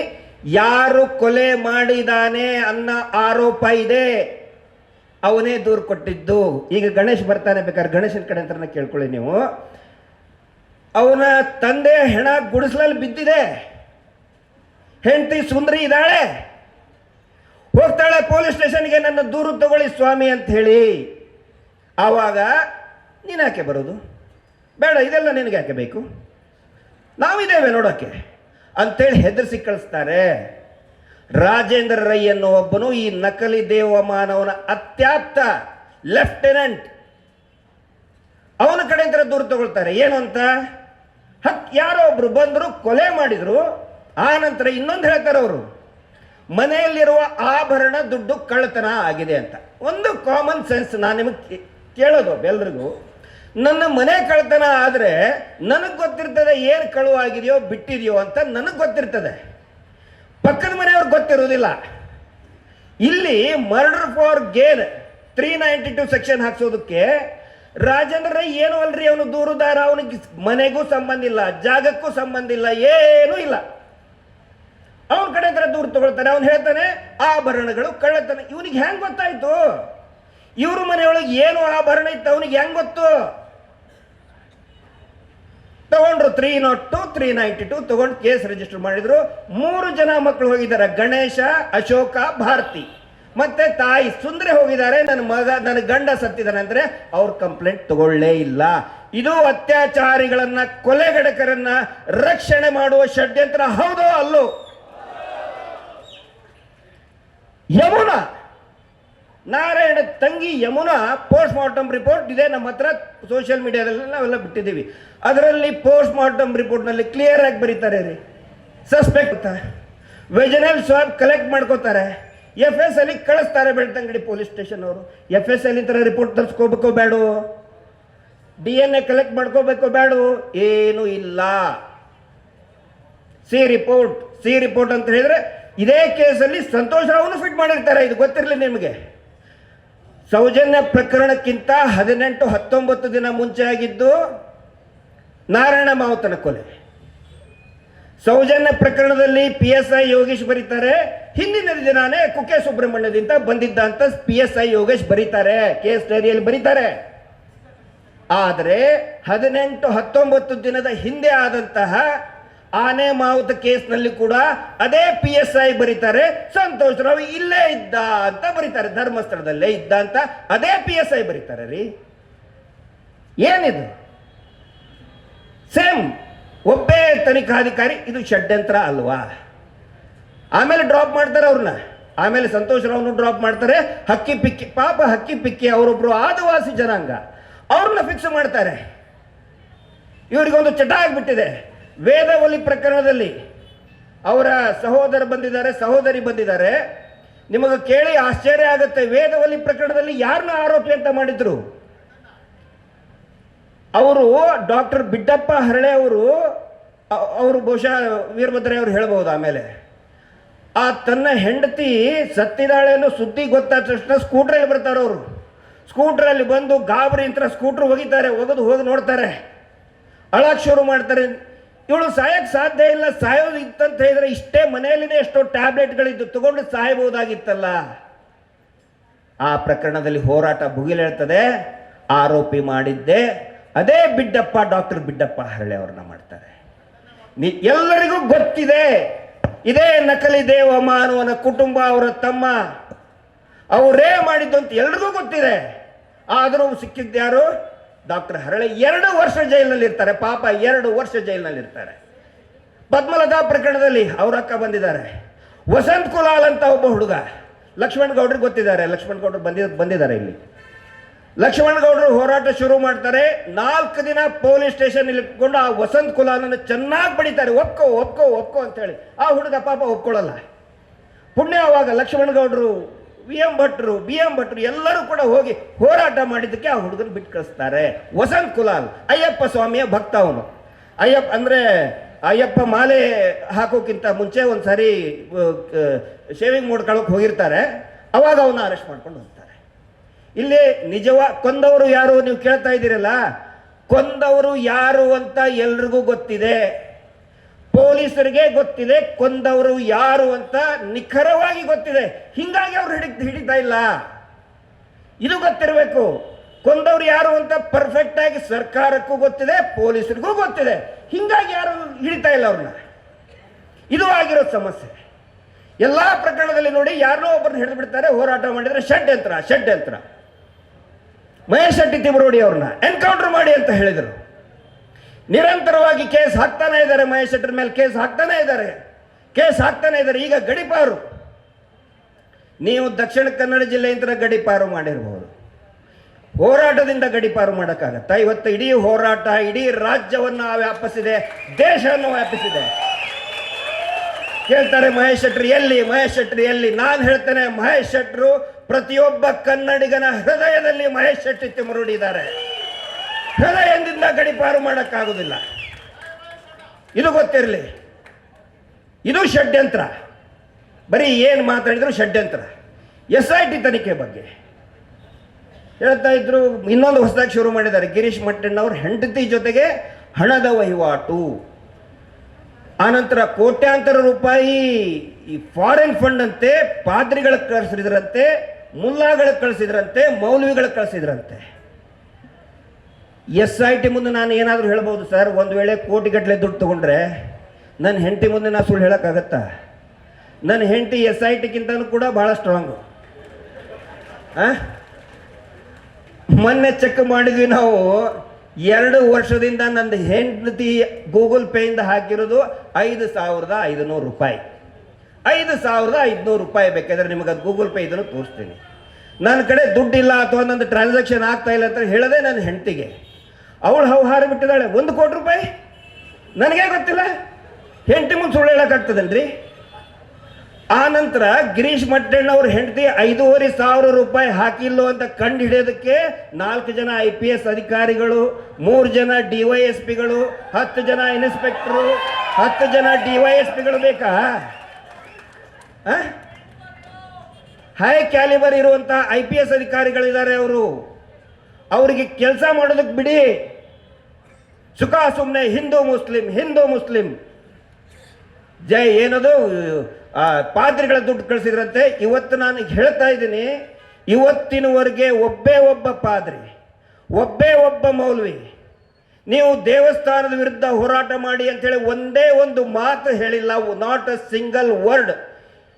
ಯಾರು ಕೊಲೆ ಮಾಡಿದಾನೆ ಅನ್ನೋ ಆರೋಪ ಇದೆ. ಅವನೇ ದೂರು ಕೊಟ್ಟಿದ್ದು. ಈಗ ಗಣೇಶ್ ಬರ್ತಾನೆ ಬೇಕಾದ್ರೆ ಗಣೇಶನ ಕಡೆ ಅಂತ ಕೇಳ್ಕೊಳ್ಳಿ ನೀವು. ಅವನ ತಂದೆ ಹೆಣ ಗುಡಿಸ್ಲಲ್ಲಿ ಬಿದ್ದಿದೆ. ಹೆಂಡತಿ ಸುಂದರಿ ಇದ್ದಾಳೆ. ಹೋಗ್ತಾಳೆ ಪೊಲೀಸ್ ಸ್ಟೇಷನ್ಗೆ ನನ್ನ ದೂರು ತಗೊಳ್ಳಿ ಸ್ವಾಮಿ ಅಂತ ಹೇಳಿ. ಆವಾಗ ನೀನು ಯಾಕೆ ಬರೋದು? ಬೇಡ, ಇದೆಲ್ಲ ನಿನಗೆ ಯಾಕೆ ಬೇಕು? ನಾವಿದ್ದೇವೆ ನೋಡೋಕ್ಕೆ ಅಂತೇಳಿ ಹೆದರಿಸಿ ಕಳಿಸ್ತಾರೆ. ರಾಜೇಂದ್ರ ರೈ ಅನ್ನೋ ಒಬ್ಬನು ಈ ನಕಲಿ ದೇವಮಾನವನ ಅತ್ಯಾಪ್ತ ಲೆಫ್ಟಿನೆಂಟ್. ಅವನ ಕಡೆಯಿಂದ ದೂರು ತಗೊಳ್ತಾರೆ. ಏನು ಅಂತ? ಹತ್ ಯಾರೋ ಒಬ್ರು ಬಂದರು, ಕೊಲೆ ಮಾಡಿದ್ರು. ಆ ನಂತರ ಇನ್ನೊಂದು ಹೇಳ್ತಾರೆ ಅವರು, ಮನೆಯಲ್ಲಿರುವ ಆಭರಣ ದುಡ್ಡು ಕಳ್ಳತನ ಆಗಿದೆ ಅಂತ. ಒಂದು ಕಾಮನ್ ಸೆನ್ಸ್ ನಾನು ನಿಮಗೆ ಕೇಳೋದು ಎಲ್ರಿಗೂ ನನ್ನ ಮನೆ ಕಳ್ಳತನ ಆದರೆ ನನಗೆ ಗೊತ್ತಿರ್ತದೆ ಏನು ಕಳುವಾಗಿದೆಯೋ ಬಿಟ್ಟಿದೆಯೋ ಅಂತ ನನಗೆ ಗೊತ್ತಿರ್ತದೆ. ಪಕ್ಕದ ಮನೆಯವ್ರಿಗೆ ಗೊತ್ತಿರೋದಿಲ್ಲ ಇಲ್ಲಿ murder for gain three ninety two section ಹಾಕ್ಸೋದಕ್ಕೆ Rajendra ಏನು ಅಲ್ರಿ ಅವನು ದೂರುದಾರ, ಅವನಿಗೆ ಮನೆಗೂ ಸಂಬಂಧ ಇಲ್ಲ, ಜಾಗಕ್ಕೂ ಸಂಬಂಧ ಇಲ್ಲ, ಏನೂ ಇಲ್ಲ. ಅವನ ಕಡೆ ಹತ್ರ ದೂರು ತಗೊಳ್ತಾನೆ, ಅವನು ಹೇಳ್ತಾನೆ ಆಭರಣಗಳು ಕಳ್ಳತನ. ಇವನಿಗೆ ಹೆಂಗೆ ಗೊತ್ತಾಯ್ತು? ಇವ್ರ ಮನೆಯೊಳಗೆ ಏನು ಆಭರಣ ಇತ್ತು ಅವನಿಗೆ ಹೆಂಗ್ ಗೊತ್ತು? ತಗೊಂಡ್ರು three not two three ninety two ತಗೊಂಡು ಕೇಸ್ ರಿಜಿಸ್ಟರ್ ಮಾಡಿದ್ರು. ಮೂರು ಜನ ಮಕ್ಕಳು ಹೋಗಿದ್ದಾರೆ, ಗಣೇಶ, ಅಶೋಕ, ಭಾರತಿ. ಮತ್ತೆ ತಾಯಿ ಸುಂದರಿ ಹೋಗಿದ್ದಾರೆ ನನ್ನ ಮಗ ನನ್ನ ಗಂಡ ಸತ್ತಿದ್ದಾನೆ ಅಂದ್ರೆ ಅವ್ರ ಕಂಪ್ಲೇಂಟ್ ತಗೊಳ್ಳೇ ಇಲ್ಲ. ಇದು ಅತ್ಯಾಚಾರಿಗಳನ್ನ ಕೊಲೆಗಡಕರನ್ನ ರಕ್ಷಣೆ ಮಾಡುವ ಷಡ್ಯಂತ್ರ. ಹೌದೋ ಅಲ್ಲೋ? ಯಮುನಾ? ನಾರಾಯಣ ತಂಗಿ ಯಮುನಾ ಪೋಸ್ಟ್ ಮಾರ್ಟಮ್ ರಿಪೋರ್ಟ್ ಇದೆ, ನಮ್ಮ ಹತ್ರ ಸೋಷಿಯಲ್ ಮೀಡಿಯಾದಲ್ಲಿ ನಾವೆಲ್ಲ ಬಿಟ್ಟಿದ್ದೀವಿ. ಅದರಲ್ಲಿ ಪೋಸ್ಟ್ ಮಾರ್ಟಮ್ ರಿಪೋರ್ಟ್ನಲ್ಲಿ ಕ್ಲಿಯರ್ ಆಗಿ ಬರೀತಾರೆ ರೀ. ಸಸ್ಪೆಕ್ಟ್ ವೆಜನಲ್ ಸ್ವಾಬ್ ಕಲೆಕ್ಟ್ ಮಾಡ್ಕೋತಾರೆ. ಎಫ್ ಎಸ್ ಅಲ್ಲಿ ಕಳಿಸ್ತಾರೆ ಬೆಳ್ತಂಗಡಿ ಪೊಲೀಸ್ ಸ್ಟೇಷನ್ ಅವರು. ಎಫ್ ಎಸ್ ಅಲ್ಲಿ ಥರ ರಿಪೋರ್ಟ್ ತರಿಸ್ಕೋಬೇಕೋ ಬೇಡ ಡಿ ಎನ್ ಎ ಕಲೆಕ್ಟ್ ಮಾಡ್ಕೋಬೇಕೋ ಬೇಡ ಏನೂ ಇಲ್ಲ. ಸಿ ರಿಪೋರ್ಟ್ ಸಿ ರಿಪೋರ್ಟ್ ಅಂತ ಹೇಳಿದ್ರೆ, ಇದೇ ಕೇಸಲ್ಲಿ ಸಂತೋಷ್ ರಾವ್ನು ಫಿಟ್ ಮಾಡಿರ್ತಾರೆ, ಇದು ಗೊತ್ತಿರಲಿ ನಿಮಗೆ. ಸೌಜನ್ಯ ಪ್ರಕರಣಕ್ಕಿಂತ ಹದಿನೆಂಟು ಹತ್ತೊಂಬತ್ತು ದಿನ ಮುಂಚೆ ಆಗಿದ್ದು ನಾರಾಯಣ ಮಾವುತನ ಕೊಲೆ. ಸೌಜನ್ಯ ಪ್ರಕರಣದಲ್ಲಿ ಪಿ ಎಸ್ ಐ ಯೋಗೇಶ್ ಬರೀತಾರೆ. ಹಿಂದಿನ ದಿನಾನೇ ಕುಕ್ಕೆ ಸುಬ್ರಹ್ಮಣ್ಯದಿಂದ ಬಂದಿದ್ದ ಅಂತ ಪಿ ಎಸ್ ಐ ಯೋಗೇಶ್ ಬರೀತಾರೆ. ಕೆ ಎಸ್ ಡೈರಿಯಲ್ಲಿ ಬರೀತಾರೆ. ಆದರೆ ಹದಿನೆಂಟು ಹತ್ತೊಂಬತ್ತು ದಿನದ ಹಿಂದೆ ಆದಂತಹ ಆನೆ ಮಾವುತ ಕೇಸ್ನಲ್ಲಿ ಕೂಡ ಅದೇ ಪಿ ಎಸ್ ಐ ಬರೀತಾರೆ. ಸಂತೋಷ್ ರಾವ್ ಇಲ್ಲೇ ಇದ್ದ ಅಂತ ಬರೀತಾರೆ. ಧರ್ಮಸ್ಥಳದಲ್ಲೇ ಇದ್ದ ಅಂತ ಅದೇ ಪಿ ಎಸ್ ಐ ಬರೀತಾರೆ ರೀ. ಏನಿದು? ಸೇಮ್ ಒಬ್ಬೇ ತನಿಖಾಧಿಕಾರಿ, ಇದು ಷಡ್ಯಂತ್ರ ಅಲ್ವಾ? ಆಮೇಲೆ ಡ್ರಾಪ್ ಮಾಡ್ತಾರೆ ಅವ್ರನ್ನ. ಆಮೇಲೆ ಸಂತೋಷ್ ರಾವ್ನು ಡ್ರಾಪ್ ಮಾಡ್ತಾರೆ. ಹಕ್ಕಿ ಪಿಕ್ಕಿ, ಪಾಪ ಹಕ್ಕಿ ಪಿಕ್ಕಿ ಅವರೊಬ್ರು ಆದಿವಾಸಿ ಜನಾಂಗ. ಅವ್ರನ್ನ ಫಿಕ್ಸ್ ಮಾಡ್ತಾರೆ. ಇವರಿಗೊಂದು ಚಟ ಆಗಿಬಿಟ್ಟಿದೆ. ವೇದವಲಿ ಪ್ರಕರಣದಲ್ಲಿ ಅವರ ಸಹೋದರ ಬಂದಿದ್ದಾರೆ, ಸಹೋದರಿ ಬಂದಿದ್ದಾರೆ. ನಿಮಗೆ ಕೇಳಿ ಆಶ್ಚರ್ಯ ಆಗುತ್ತೆ ವೇದವಲಿ ಪ್ರಕರಣದಲ್ಲಿ ಯಾರನ್ನ ಆರೋಪಿ ಅಂತ ಮಾಡಿದ್ರು? ಅವರು ಡಾಕ್ಟರ್ ಬಿಡ್ಡಪ್ಪ ಹರಳೆ ಅವರು ಅವರು ಬಹುಶಃ ವೀರಭದ್ರೆ ಅವರು ಹೇಳ್ಬೋದು ಆಮೇಲೆ. ಆ ತನ್ನ ಹೆಂಡತಿ ಸತ್ತಿದಾಳೆ ಅನ್ನೋ ಸುದ್ದಿ ಗೊತ್ತಾದ ತಕ್ಷಣ ಸ್ಕೂಟ್ರಲ್ಲಿ ಬರ್ತಾರೆ ಅವರು. ಸ್ಕೂಟ್ರಲ್ಲಿ ಬಂದು ಗಾಬರಿ ಅಂತ ಸ್ಕೂಟ್ರ್ ಒಗಿತಾರೆ, ಒಗೆದು ಹೋಗಿ ನೋಡ್ತಾರೆ. ಅಳಕ್ಕೆ ಶುರು ಮಾಡ್ತಾರೆ. ಇವಳು ಸಾಯಕ್ಕೆ ಸಾಧ್ಯ ಇಲ್ಲ, ಸಾಯೋದು ಇತ್ತಂತ ಹೇಳಿದ್ರೆ ಇಷ್ಟೇ ಮನೆಯಲ್ಲಿನೇ ಎಷ್ಟೋ ಟ್ಯಾಬ್ಲೆಟ್ಗಳಿದ್ದು ತಗೊಂಡು ಸಾಯಬಹುದಾಗಿತ್ತಲ್ಲ. ಆ ಪ್ರಕರಣದಲ್ಲಿ ಹೋರಾಟ ಭುಗಿಲೇಳ್ತದೆ, ಆರೋಪಿ ಮಾಡಿದ್ದೆ. ಅದೇ ಬಿಡ್ಡಪ್ಪ, ಡಾಕ್ಟರ್ ಬಿಡ್ಡಪ್ಪ ಹರಳೆ ಅವ್ರನ್ನ ಮಾಡ್ತಾರೆ. ಎಲ್ಲರಿಗೂ ಗೊತ್ತಿದೆ, ಇದೇ ನಕಲಿ ದೇವ ಮಾನವನ ಕುಟುಂಬ ಅವರ ತಮ್ಮ. ಅವರೇ ಮಾಡಿದ್ದು ಅಂತ ಎಲ್ರಿಗೂ ಗೊತ್ತಿದೆ. ಆದರೂ ಸಿಕ್ಕಿದ್ಯಾರು ಡಾಕ್ಟರ್ ಹರಳೆ ಎರಡು ವರ್ಷ ಜೈಲಿನಲ್ಲಿ ಇರ್ತಾರೆ ಪಾಪ ಎರಡು ವರ್ಷ ಜೈಲಿನಲ್ಲಿ ಇರ್ತಾರೆ ಪದ್ಮಲತಾ ಪ್ರಕರಣದಲ್ಲಿ ಅವ್ರ ಅಕ್ಕ ಬಂದಿದ್ದಾರೆ. ವಸಂತ್ ಕುಲಾಲ್ ಅಂತ ಒಬ್ಬ ಹುಡುಗ, ಲಕ್ಷ್ಮಣ್ ಗೌಡ್ರಿಗೆ ಗೊತ್ತಿದ್ದಾರೆ, ಲಕ್ಷ್ಮಣ್ ಗೌಡ್ರು ಬಂದಿದ್ ಬಂದಿದ್ದಾರೆ ಇಲ್ಲಿ. ಲಕ್ಷ್ಮಣ್ ಗೌಡರು ಹೋರಾಟ ಶುರು ಮಾಡ್ತಾರೆ, ನಾಲ್ಕು ದಿನ ಪೊಲೀಸ್ ಸ್ಟೇಷನ್ ಇಟ್ಕೊಂಡು ಆ ವಸಂತ್ ಕುಲಾಲನ್ನು ಚೆನ್ನಾಗಿ ಬಡಿತಾರೆ, ಒಪ್ಕೋ ಒಪ್ಕೋ ಒಪ್ಕೋ ಅಂತ ಹೇಳಿ. ಆ ಹುಡುಗ ಪಾಪ ಒಪ್ಕೊಳ್ಳಲ್ಲ. ಪುಣ್ಯ ಅವಾಗ ಲಕ್ಷ್ಮಣ ಗೌಡರು ವಿ ಎಂ ಭಟ್ರು ಬಿ ಎಂ ಭಟ್ರು ಎಲ್ಲರೂ ಕೂಡ ಹೋಗಿ ಹೋರಾಟ ಮಾಡಿದ್ದಕ್ಕೆ ಆ ಹುಡುಗನ ಬಿಟ್ಟು ಕಳಿಸ್ತಾರೆ. ವಸಂತ್ ಕುಲಾಲ್, ಅಯ್ಯಪ್ಪ ಸ್ವಾಮಿಯ ಭಕ್ತ ಅವನು. ಅಯ್ಯಪ್ಪ ಅಂದರೆ ಅಯ್ಯಪ್ಪ ಮಾಲೆ ಹಾಕೋಕ್ಕಿಂತ ಮುಂಚೆ ಒಂದ್ಸಾರಿ ಶೇವಿಂಗ್ ಮಾಡ್ಕೊಳ್ಳೋಕೆ ಹೋಗಿರ್ತಾರೆ. ಅವಾಗ ಅವನ್ನ ಅರೆಸ್ಟ್ ಮಾಡ್ಕೊಂಡು ಹೋಗ್ತಾರೆ. ಇಲ್ಲಿ ನಿಜವ ಕೊಂದವರು ಯಾರು ನೀವು ಕೇಳ್ತಾ ಇದ್ದೀರಲ್ಲ? ಕೊಂದವರು ಯಾರು ಅಂತ ಎಲ್ರಿಗೂ ಗೊತ್ತಿದೆ. ಪೊಲೀಸರಿಗೆ ಗೊತ್ತಿದೆ ಕೊಂದವರು ಯಾರು ಅಂತ ನಿಖರವಾಗಿ ಗೊತ್ತಿದೆ. ಹಿಂಗಾಗಿ ಅವ್ರು ಹಿಡಿ ಹಿಡಿತಾ ಇಲ್ಲ. ಇದು ಗೊತ್ತಿರಬೇಕು. ಕೊಂದವ್ರು ಯಾರು ಅಂತ ಪರ್ಫೆಕ್ಟ್ ಆಗಿ ಸರ್ಕಾರಕ್ಕೂ ಗೊತ್ತಿದೆ, ಪೊಲೀಸರಿಗೂ ಗೊತ್ತಿದೆ. ಹಿಂಗಾಗಿ ಯಾರು ಹಿಡಿತಾ ಇಲ್ಲ ಅವ್ರನ್ನ. ಇದು ಆಗಿರೋ ಸಮಸ್ಯೆ. ಎಲ್ಲ ಪ್ರಕರಣದಲ್ಲಿ ನೋಡಿ ಯಾರನ್ನೋ ಒಬ್ಬರನ್ನ ಹಿಡಿದು ಬಿಡ್ತಾರೆ, ಹೋರಾಟ ಮಾಡಿದ್ರೆ ಷಡ್ಯಂತ್ರ ಷಡ್ಯಂತ್ರ. ಮಹೇಶ್ ಶೆಟ್ಟಿ ತಿಮರೋಡಿ ಅವ್ರನ್ನ ಎನ್ಕೌಂಟರ್ ಮಾಡಿ ಅಂತ ಹೇಳಿದರು. ನಿರಂತರವಾಗಿ ಕೇಸ್ ಹಾಕ್ತಾನೆ ಇದ್ದಾರೆ ಮಹೇಶ್ ಶೆಟ್ಟರ್ ಮೇಲೆ, ಕೇಸ್ ಹಾಕ್ತಾನೆ ಇದ್ದಾರೆ. ಕೇಸ್ ಹಾಕ್ತಾನೆ ಇದ್ದಾರೆ, ಈಗ ಗಡಿಪಾರು. ನೀವು ದಕ್ಷಿಣ ಕನ್ನಡ ಜಿಲ್ಲೆಯಿಂದ ಗಡಿಪಾರು ಮಾಡಿರಬಹುದು ಹೋರಾಟದಿಂದ ಗಡಿಪಾರು ಮಾಡೋಕ್ಕಾಗತ್ತ? ಇವತ್ತು ಇಡೀ ಹೋರಾಟ, ಇಡೀ ರಾಜ್ಯವನ್ನು ವ್ಯಾಪಿಸಿದೆ, ದೇಶವನ್ನು ವ್ಯಾಪಿಸಿದೆ. ಕೇಳ್ತಾರೆ ಮಹೇಶ್ ಶೆಟ್ಟಿ ಎಲ್ಲಿ? ಮಹೇಶ್ ಶೆಟ್ಟಿ ಎಲ್ಲಿ? ನಾನು ಹೇಳ್ತೇನೆ, ಮಹೇಶ್ ಶೆಟ್ಟರು ಪ್ರತಿಯೊಬ್ಬ ಕನ್ನಡಿಗನ ಹೃದಯದಲ್ಲಿ ಮಹೇಶ್ ಶೆಟ್ಟಿ ತಿಮರುಡಿದ್ದಾರೆ ಹೃದಯದಿಂದ ಗಡಿಪಾರು ಮಾಡೋಕ್ಕಾಗೋದಿಲ್ಲ ಇದು ಗೊತ್ತಿರಲಿ. ಇದು ಷಡ್ಯಂತ್ರ. ಬರೀ ಏನು ಮಾತಾಡಿದ್ರು ಷಡ್ಯಂತ್ರ. ಎಸ್ ಐ ಟಿ ತನಿಖೆ ಬಗ್ಗೆ. ಹೇಳ್ತಾ ಇದ್ರು, ಇನ್ನೊಂದು ಹೊಸದಾಗಿ ಶುರು ಮಾಡಿದ್ದಾರೆ. ಗಿರೀಶ್ ಮಟ್ಟಣ್ಣವ್ರ ಹೆಂಡತಿ ಜೊತೆಗೆ ಹಣದ ವಹಿವಾಟು. ಆನಂತರ ಕೋಟ್ಯಾಂತರ ರೂಪಾಯಿ ಈ ಫಾರಿನ್ ಫಂಡ್ ಅಂತೆ ಪಾದ್ರಿಗಳಿಗೆ ಕಳಿಸಿದ್ರಂತೆ ಮುಲ್ಲಾಗಳಿಗೆ ಕಳಿಸಿದ್ರಂತೆ ಮೌಲ್ವಿಗಳಿಗೆ ಕಳಿಸಿದ್ರಂತೆ. ಎಸ್ ಐ ಟಿ ಮುಂದೆ ನಾನು ಏನಾದರೂ ಹೇಳ್ಬೋದು, ಸರ್? ಒಂದು ವೇಳೆ ಕೋಟಿಗಟ್ಟಲೆ ದುಡ್ಡು ತಗೊಂಡ್ರೆ ನನ್ನ ಹೆಂಡತಿ ಮುಂದೆ ನಾನು ಸುಳ್ಳು ಹೇಳೋಕ್ಕಾಗತ್ತಾ? ನನ್ನ ಹೆಂಡತಿ ಎಸ್ ಐ ಟಿಗಿಂತನೂ ಕೂಡ ಭಾಳ ಸ್ಟ್ರಾಂಗು ಮೊನ್ನೆ ಚೆಕ್ ಮಾಡಿದ್ವಿ ನಾವು, ಎರಡು ವರ್ಷದಿಂದ ನನ್ನ ಹೆಂಡತಿ ಗೂಗಲ್ ಪೇಯಿಂದ ಹಾಕಿರೋದು ಐದು ಸಾವಿರದ ಐದುನೂರು ರೂಪಾಯಿ. ಐದು ಸಾವಿರದ ಐದುನೂರು ರೂಪಾಯಿ ಬೇಕಾದ್ರೆ ನಿಮಗೆ ಅದು ಗೂಗಲ್ ಪೇ ಇದನ್ನು ತೋರಿಸ್ತೀನಿ. ನನ್ನ ಕಡೆ ದುಡ್ಡಿಲ್ಲ ಅಥವಾ ನಂದು ಟ್ರಾನ್ಸಾಕ್ಷನ್ ಆಗ್ತಾ ಇಲ್ಲ ಅಂತ ಹೇಳದೆ ನನ್ನ ಹೆಂಡತಿಗೆ. ಅವಳು ಹೌಹಾರ ಬಿಟ್ಟಿದ್ದಾಳೆ. ಒಂದು ಕೋಟಿ ರೂಪಾಯಿ? ನನಗೇ ಗೊತ್ತಿಲ್ಲ. ಹೆಂಡತಿ ಮುಂದೆ ಸುಳ್ಳು ಹೇಳೋಕ್ಕಾಗ್ತದಲ್ರಿ? ಆ ನಂತರ ಗಿರೀಶ್ ಮಟ್ಟಣ್ಣ ಅವ್ರ ಹೆಂಡತಿ ಐದೂವರೆ ಸಾವಿರ ರೂಪಾಯಿ ಹಾಕಿಲ್ಲೋ ಅಂತ ಕಂಡು ಹಿಡಿಯೋದಕ್ಕೆ ನಾಲ್ಕು ಜನ ಐ ಪಿ ಎಸ್ ಅಧಿಕಾರಿಗಳು, ಮೂರು ಜನ ಡಿ ವೈ ಎಸ್ ಪಿಗಳು, ಹತ್ತು ಜನ ಇನ್ಸ್ಪೆಕ್ಟ್ರು, ಹತ್ತು ಜನ ಡಿ ವೈ ಎಸ್ ಪಿಗಳು ಬೇಕಾ? ಹೈ ಕ್ಯಾಲಿಬರ್ ಇರುವಂತ ಐ ಪಿ ಎಸ್ ಅಧಿಕಾರಿಗಳಿದ್ದಾರೆ ಅವರು. ಅವರಿಗೆ ಕೆಲಸ ಮಾಡೋದಕ್ಕೆ ಬಿಡಿ. ಸುಖ ಸುಮ್ಮನೆ ಹಿಂದೂ ಮುಸ್ಲಿಂ ಹಿಂದೂ ಮುಸ್ಲಿಂ. ಜೈ ಏನದು? ಪಾದ್ರಿಗಳ ದುಡ್ಡು ಕಳಿಸಿದ್ರಂತೆ. ಇವತ್ತು ನಾನು ಹೇಳ್ತಾ ಇದ್ದೀನಿ, ಇವತ್ತಿನವರೆಗೆ ಒಬ್ಬೇ ಒಬ್ಬ ಪಾದ್ರಿ, ಒಬ್ಬೇ ಒಬ್ಬ ಮೌಲ್ವಿ. ನೀವು ದೇವಸ್ಥಾನದ ವಿರುದ್ಧ ಹೋರಾಟ ಮಾಡಿ ಅಂತೇಳಿ ಒಂದೇ ಒಂದು ಮಾತು ಹೇಳಿಲ್ಲ ನಾಟ್ ಅ ಸಿಂಗಲ್ ವರ್ಡ್